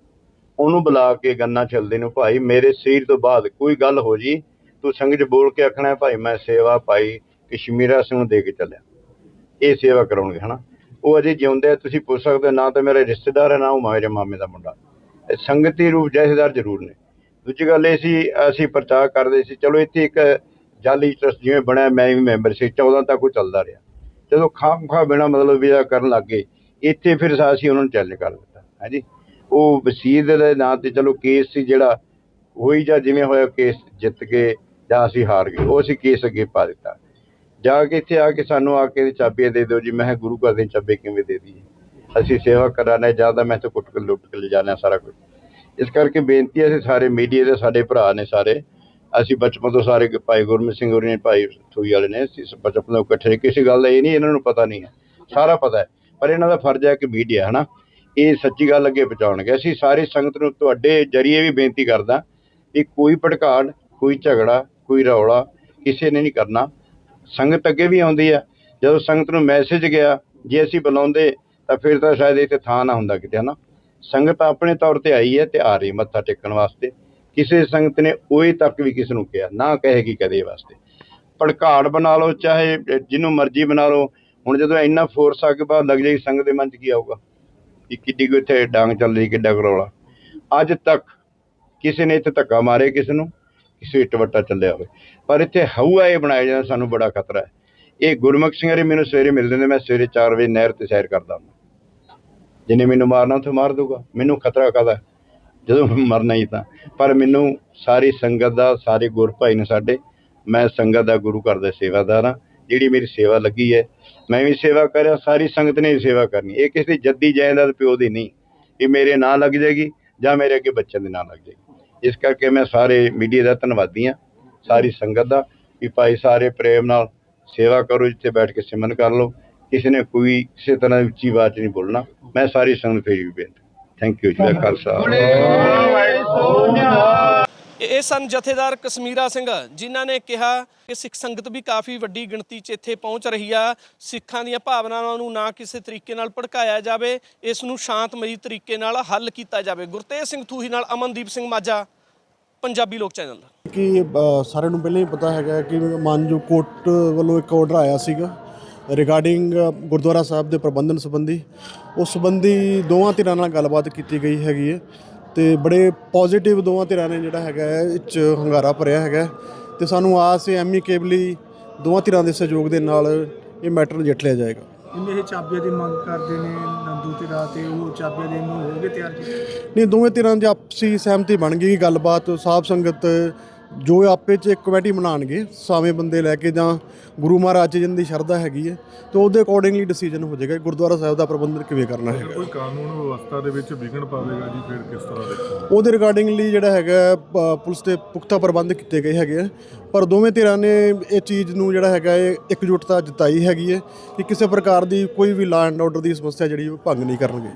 ਉਹਨੂੰ ਬੁਲਾ ਕੇ ਗੰਨਾ ਚੱਲਦੇ ਨੂੰ ਭਾਈ ਮੇਰੇ ਸਰੀਰ ਤੋਂ ਬਾਅਦ ਕੋਈ ਗੱਲ ਹੋ ਜੀ ਤੂੰ ਸੰਗਤ ਬੋਲ ਕੇ ਆਖਣਾ ਭਾਈ ਮੈਂ ਸੇਵਾ ਭਾਈ ਕਸ਼ਮੀਰਾ ਸਿੰਘ ਨੂੰ ਦੇ ਕੇ ਚੱਲਿਆ। ਇਹ ਸੇਵਾ ਕਰਾਉਣਗੇ ਹਨਾ? ਉਹ ਅਜੇ ਜਿਉਂਦੇ ਆ, ਤੁਸੀਂ ਪੁੱਛ ਸਕਦੇ ਹੋ, ਨਾ ਤਾਂ ਮੇਰੇ ਰਿਸ਼ਤੇਦਾਰ ਹੈ ਨਾ ਉਹ ਮੇਰੇ ਮਾਮੇ ਦਾ ਮੁੰਡਾ। ਸੰਗਤੀ ਰੂਪ ਜਥੇਦਾਰ ਜ਼ਰੂਰ ਨੇ। ਦੂਜੀ ਗੱਲ ਇਹ ਸੀ ਅਸੀਂ ਪ੍ਰਚਾਰ ਕਰਦੇ ਸੀ ਚਲੋ ਇੱਥੇ ਇੱਕ ਜਾਲੀ ਟਰਸਟ ਜਿਵੇਂ ਬਣਿਆ ਮੈਂ ਵੀ ਮੈਂਬਰ ਸੀ 14 ਤੱਕ ਉਹ ਚੱਲਦਾ ਰਿਹਾ। ਜਦੋਂ ਖਾਮ ਖਾ ਬਿਨਾ ਮਤਲਬ ਵੀ ਕਰਨ ਲੱਗ ਗਏ ਇੱਥੇ ਫਿਰ ਅਸੀਂ ਉਹਨਾਂ ਨੂੰ ਚੈਲੰਜ ਕਰ ਦਿੱਤਾ ਹਾਂਜੀ ਉਹ ਵਸੀਦ ਦੇ ਨਾਂ ਤੇ ਚਲੋ ਕੇਸ ਸੀ ਜਿਹੜਾ ਹੋਈ ਜਾਂ ਜਿਵੇਂ ਹੋਇਆ ਕੇਸ ਜਿੱਤ ਕੇ ਜਾਂ ਅਸੀਂ ਹਾਰ ਗਏ, ਉਹ ਅਸੀਂ ਕੇਸ ਅੱਗੇ ਪਾ ਦਿੱਤਾ। ਜਾ ਕੇ ਇੱਥੇ ਆ ਕੇ ਸਾਨੂੰ ਆ ਕੇ ਚਾਬੀਆਂ ਦੇ ਦਿਓ ਜੀ, ਮੈਂ ਕਿਹਾ ਗੁਰੂ ਘਰ ਦੀਆਂ ਚਾਬੀਆਂ ਕਿਵੇਂ ਦੇ ਦਈਏ? ਅਸੀਂ ਸੇਵਾ ਕਰਾਣਾ ਜ਼ਿਆਦਾ ਮੈਂ ਤਾਂ ਕੁੱਟ ਕੇ ਲੁੱਟ ਕੇ ਲੈ ਸਾਰਾ ਕੁਝ ਇਸ ਕਰਕੇ ਬੇਨਤੀ ਹੈ ਅਸੀਂ ਸਾਰੇ ਮੀਡੀਆ ਦੇ ਸਾਡੇ ਭਰਾ ਨੇ ਸਾਰੇ, ਅਸੀਂ ਬਚਪਨ ਤੋਂ ਸਾਰੇ ਭਾਈ ਗੁਰਮਿਤ ਸਿੰਘ ਹੋਰੀ ਨੇ, ਭਾਈ ਥੂਈ ਵਾਲੇ ਨੇ, ਅਸੀਂ ਬਚਪਨ ਤੋਂ ਇਕੱਠੇ ਕਿਸੇ ਗੱਲ ਦਾ ਇਹ ਨਹੀਂ, ਇਹਨਾਂ ਨੂੰ ਪਤਾ ਨਹੀਂ ਹੈ। ਸਾਰਾ ਪਤਾ ਹੈ, ਪਰ ਇਹਨਾਂ ਦਾ ਫਰਜ਼ ਹੈ ਕਿ ਮੀਡੀਆ, ਹਨਾ? ਇਹ ਸੱਚੀ ਗੱਲ ਅੱਗੇ ਪਹੁੰਚਾਉਣਗੇ ਅਸੀਂ ਸਾਰੀ ਸੰਗਤ ਨੂੰ ਤੁਹਾਡੇ ਜਰੀਏ ਵੀ ਬੇਨਤੀ ਕਰਦਾ ਕਿ ਕੋਈ ਭੜਕਾੜ, ਕੋਈ ਝਗੜਾ, ਕੋਈ ਰੌਲਾ ਕਿਸੇ ਨੇ ਨਹੀਂ ਕਰਨਾ। ਸੰਗਤ ਅੱਗੇ ਵੀ ਆਉਂਦੀ ਆ। ਜਦੋਂ ਸੰਗਤ ਨੂੰ ਮੈਸੇਜ ਗਿਆ, ਜੇ ਅਸੀਂ ਬੁਲਾਉਂਦੇ, ਤਾਂ ਫਿਰ ਤਾਂ ਸ਼ਾਇਦ ਇੱਥੇ ਥਾਂ ਨਾ ਹੁੰਦਾ ਕਿਤੇ, ਹਨਾ? ਸੰਗਤ ਆਪਣੇ ਤੌਰ ਤੇ ਆਈ ਹੈ ਤੇ ਆ ਰਹੀ ਮੱਥਾ ਟੇਕਣ ਵਾਸਤੇ। ਕਿਸੇ ਸੰਗਤ ਨੇ ਉਹੀ ਤੱਕ ਵੀ ਕਿਸ ਨੂੰ ਕਿਹਾ, ਨਾ ਕਹੇਗੀ ਕਦੇ ਵਾਸਤੇ। ਭੜਕਾੜ ਬਣਾ ਲਓ, ਚਾਹੇ ਜਿਹਨੂੰ ਮਰਜ਼ੀ ਬਣਾ ਲਓ। ਹੁਣ ਜਦੋਂ ਇੰਨਾ ਫੋਰਸ ਆ ਕੇ ਬਾਅਦ ਲੱਗ ਜਾਏਗੀ, ਸੰਗਤ ਦੇ ਮਨ 'ਚ ਕੀ ਆਊਗਾ? ਕਿ ਕਿੱਡੀ ਕੁ ਇੱਥੇ ਡਾਂਗ ਚੱਲ ਰਹੀ, ਕਿੱਡਾ ਕੁ ਰੌਲਾ। ਅੱਜ ਤੱਕ ਕਿਸੇ ਨੇ ਇੱਥੇ ਧੱਕਾ ਮਾਰੇ ਕਿਸੇ ਨੂੰ, ਕਿਸੇ ਇੱਟ ਵੱਟਾ ਚੱਲਿਆ ਹੋਵੇ। ਪਰ ਇੱਥੇ ਹਊਆ ਇਹ ਬਣਾਇਆ ਜਾਂਦਾ, ਸਾਨੂੰ ਬੜਾ ਖਤਰਾ ਹੈ। ਇਹ ਗੁਰਮੁਖ ਸਿੰਘ ਹਰੀ ਮੈਨੂੰ ਸਵੇਰੇ ਮਿਲਦੇ ਨੇ ਮੈਂ ਸਵੇਰੇ 4 ਵਜੇ ਨਹਿਰ ਤੇ ਸੈਰ ਕਰਦਾ ਹਾਂ ਜਿਹਨੇ ਮੈਨੂੰ ਮਾਰਨਾ, ਉੱਥੇ ਮਾਰ ਦੂਗਾ ਮੈਨੂੰ ਖਤਰਾ ਕਾਹਦਾ ਜਦੋਂ ਮਰਨਾ ਹੀ ਤਾਂ। ਪਰ ਮੈਨੂੰ ਸਾਰੀ ਸੰਗਤ ਦਾ, ਸਾਰੇ ਗੁਰ ਭਾਈ ਨੇ ਸਾਡੇ, ਮੈਂ ਸੰਗਤ ਦਾ ਗੁਰੂ ਘਰ ਦਾ ਸੇਵਾਦਾਰ ਹਾਂ। ਜਿਹੜੀ ਮੇਰੀ ਸੇਵਾ ਲੱਗੀ ਹੈ ਮੈਂ ਵੀ ਸੇਵਾ ਕਰਿਆ ਸਾਰੀ ਸੰਗਤ ਨੇ ਵੀ ਸੇਵਾ ਕਰਨੀ। ਇਹ ਕਿਸੇ ਦੀ ਜੱਦੀ, ਜਾਇਦਾਦ ਪਿਓ ਦੀ ਨਹੀਂ। ਇਹ ਮੇਰੇ ਨਾਂ ਲੱਗ ਜਾਏਗੀ ਜਾਂ ਮੇਰੇ ਅੱਗੇ ਬੱਚਿਆਂ ਦੇ ਨਾਂ ਲੱਗ ਜਾਏਗੀ। ਇਸ ਕਰਕੇ ਮੈਂ ਸਾਰੇ ਮੀਡੀਆ ਦਾ ਧੰਨਵਾਦੀ ਹਾਂ, ਸਾਰੀ ਸੰਗਤ ਦਾ, ਵੀ ਭਾਈ ਸਾਰੇ ਪ੍ਰੇਮ ਨਾਲ ਸੇਵਾ ਕਰੋ ਜਿੱਥੇ ਬੈਠ ਕੇ ਸਿਮਨ ਕਰ ਲਓ। ਕਿਸੇ ਨੇ ਕੋਈ, ਕਿਸੇ ਤਰ੍ਹਾਂ ਦੀ ਉੱਚੀ ਆਵਾਜ਼ 'ਚ ਨਹੀਂ ਬੋਲਣਾ। ਮੈਂ ਸਾਰੀ ਸੰਗਤ ਫੇਰ ਵੀ ਬੇਨਤੀ ਥੈਂਕ ਯੂ ਜੀ ਖਾਲਸਾ। ਇਹ ਸਨ ਜਥੇਦਾਰ ਕਸ਼ਮੀਰਾ ਸਿੰਘ, ਜਿਨ੍ਹਾਂ ਨੇ ਕਿਹਾ ਕਿ ਸਿੱਖ ਸੰਗਤ ਵੀ ਕਾਫੀ ਵੱਡੀ ਗਿਣਤੀ 'ਚ ਇੱਥੇ ਪਹੁੰਚ ਰਹੀ ਆ। ਸਿੱਖਾਂ ਦੀਆਂ ਭਾਵਨਾਵਾਂ ਨੂੰ ਨਾ ਕਿਸੇ ਤਰੀਕੇ ਨਾਲ ਭੜਕਾਇਆ ਜਾਵੇ, ਇਸ ਨੂੰ ਸ਼ਾਂਤਮਈ ਤਰੀਕੇ ਨਾਲ ਹੱਲ ਕੀਤਾ ਜਾਵੇ। ਗੁਰਤੇਜ ਸਿੰਘ ਥੂਹੀ ਨਾਲ ਅਮਨਦੀਪ ਸਿੰਘ ਮਾਝਾ, ਪੰਜਾਬੀ ਲੋਕ ਚੈਨਲ। ਕਿ ਸਾਰਿਆਂ ਨੂੰ ਪਹਿਲਾਂ ਹੀ ਪਤਾ ਹੈਗਾ ਕਿ ਮਾਨਜੋ ਕੋਰਟ ਵੱਲੋਂ ਇੱਕ ਆਰਡਰ ਆਇਆ ਸੀਗਾ ਰਿਗਾਰਡਿੰਗ ਗੁਰਦੁਆਰਾ ਸਾਹਿਬ ਦੇ ਪ੍ਰਬੰਧਨ ਸੰਬੰਧੀ। ਉਸ ਸੰਬੰਧੀ ਦੋਵਾਂ ਧਿਰਾਂ ਨਾਲ ਗੱਲਬਾਤ ਕੀਤੀ ਗਈ ਹੈਗੀ ਹੈ। ਤੇ ਬੜੇ ਪੋਜ਼ਿਟਿਵ ਦੋਵਾਂ ਧਿਰਾਂ ਨੇ ਜਿਹੜਾ ਹੈਗਾ ਹੈ ਇਹ 'ਚ ਹੰਗਾਰਾ ਭਰਿਆ ਹੈਗਾ ਤੇ ਸਾਨੂੰ ਆਸ ਹੈ ਐਮੀਕੇਬਲੀ ਦੋਵਾਂ ਧਿਰਾਂ ਦੇ ਸਹਿਯੋਗ ਦੇ ਨਾਲ ਇਹ ਮੈਟਰ ਨਜਿੱਠ ਲਿਆ ਜਾਏਗਾ। ਇਹ ਚਾਬੀਆਂ ਦੀ ਮੰਗ ਕਰਦੇ ਨੇ ਨੰਦੂ ਤੇ ਰਾਤ ਤੇ ਉਹ ਚਾਬੀਆਂ ਦੇਣ ਨੂੰ ਹੋ ਗਏ ਤਿਆਰ? ਜੀ ਨਹੀਂ ਦੋਵੇਂ ਧਿਰਾਂ ਦੀ ਆਪਸੀ ਸਹਿਮਤੀ ਬਣ ਗਈ ਗੱਲਬਾਤ ਸਾਧ ਸੰਗਤ ਜੋ ਆਪੇ ਚ ਇੱਕ ਕਮੇਟੀ ਬਣਾਣਗੇ ਸਾਵੇਂ ਬੰਦੇ ਲੈ ਕੇ ਜਾਂ ਗੁਰੂ ਮਹਾਰਾਜ ਜੀ ਦੀ ਸ਼ਰਧਾ ਹੈਗੀ ਹੈ ਤੇ ਉਹਦੇ ਅਕੋਰਡਿੰਗਲੀ ਡਿਸੀਜਨ ਹੋ ਜਾਏਗਾ ਗੁਰਦੁਆਰਾ ਸਾਹਿਬ ਦਾ ਪ੍ਰਬੰਧਨ ਕਿਵੇਂ ਕਰਨਾ ਹੈਗਾ। ਕੋਈ ਕਾਨੂੰਨ ਵਿਵਸਥਾ ਦੇ ਵਿੱਚ ਵਿਘਨ ਪਾਵੇਗਾ ਜੀ ਫਿਰ ਕਿਸ ਤਰ੍ਹਾਂ ਦੇਖੋ? ਉਹਦੇ ਰਿਗਾਰਡਿੰਗਲੀ ਜਿਹੜਾ ਹੈਗਾ ਪੁਲਿਸ ਦੇ ਪੁਖਤਾ ਪ੍ਰਬੰਧ ਕੀਤੇ ਗਏ ਹੈਗੇ ਪਰ ਦੋਵੇਂ ਧਿਰਾਂ ਨੇ ਇਹ ਚੀਜ਼ ਨੂੰ ਜਿਹੜਾ ਹੈਗਾ ਇਹ ਇਕਜੁੱਟਤਾ ਜਤਾਈ ਹੈਗੀ ਹੈ ਕਿ ਕਿਸੇ ਪ੍ਰਕਾਰ ਦੀ ਕੋਈ ਵੀ ਲਾ ਐਂਡ ਆਰਡਰ ਦੀ ਸਮੱਸਿਆ ਜਿਹੜੀ ਉਹ ਭੰਗ ਨਹੀਂ ਕਰਨਗੇ।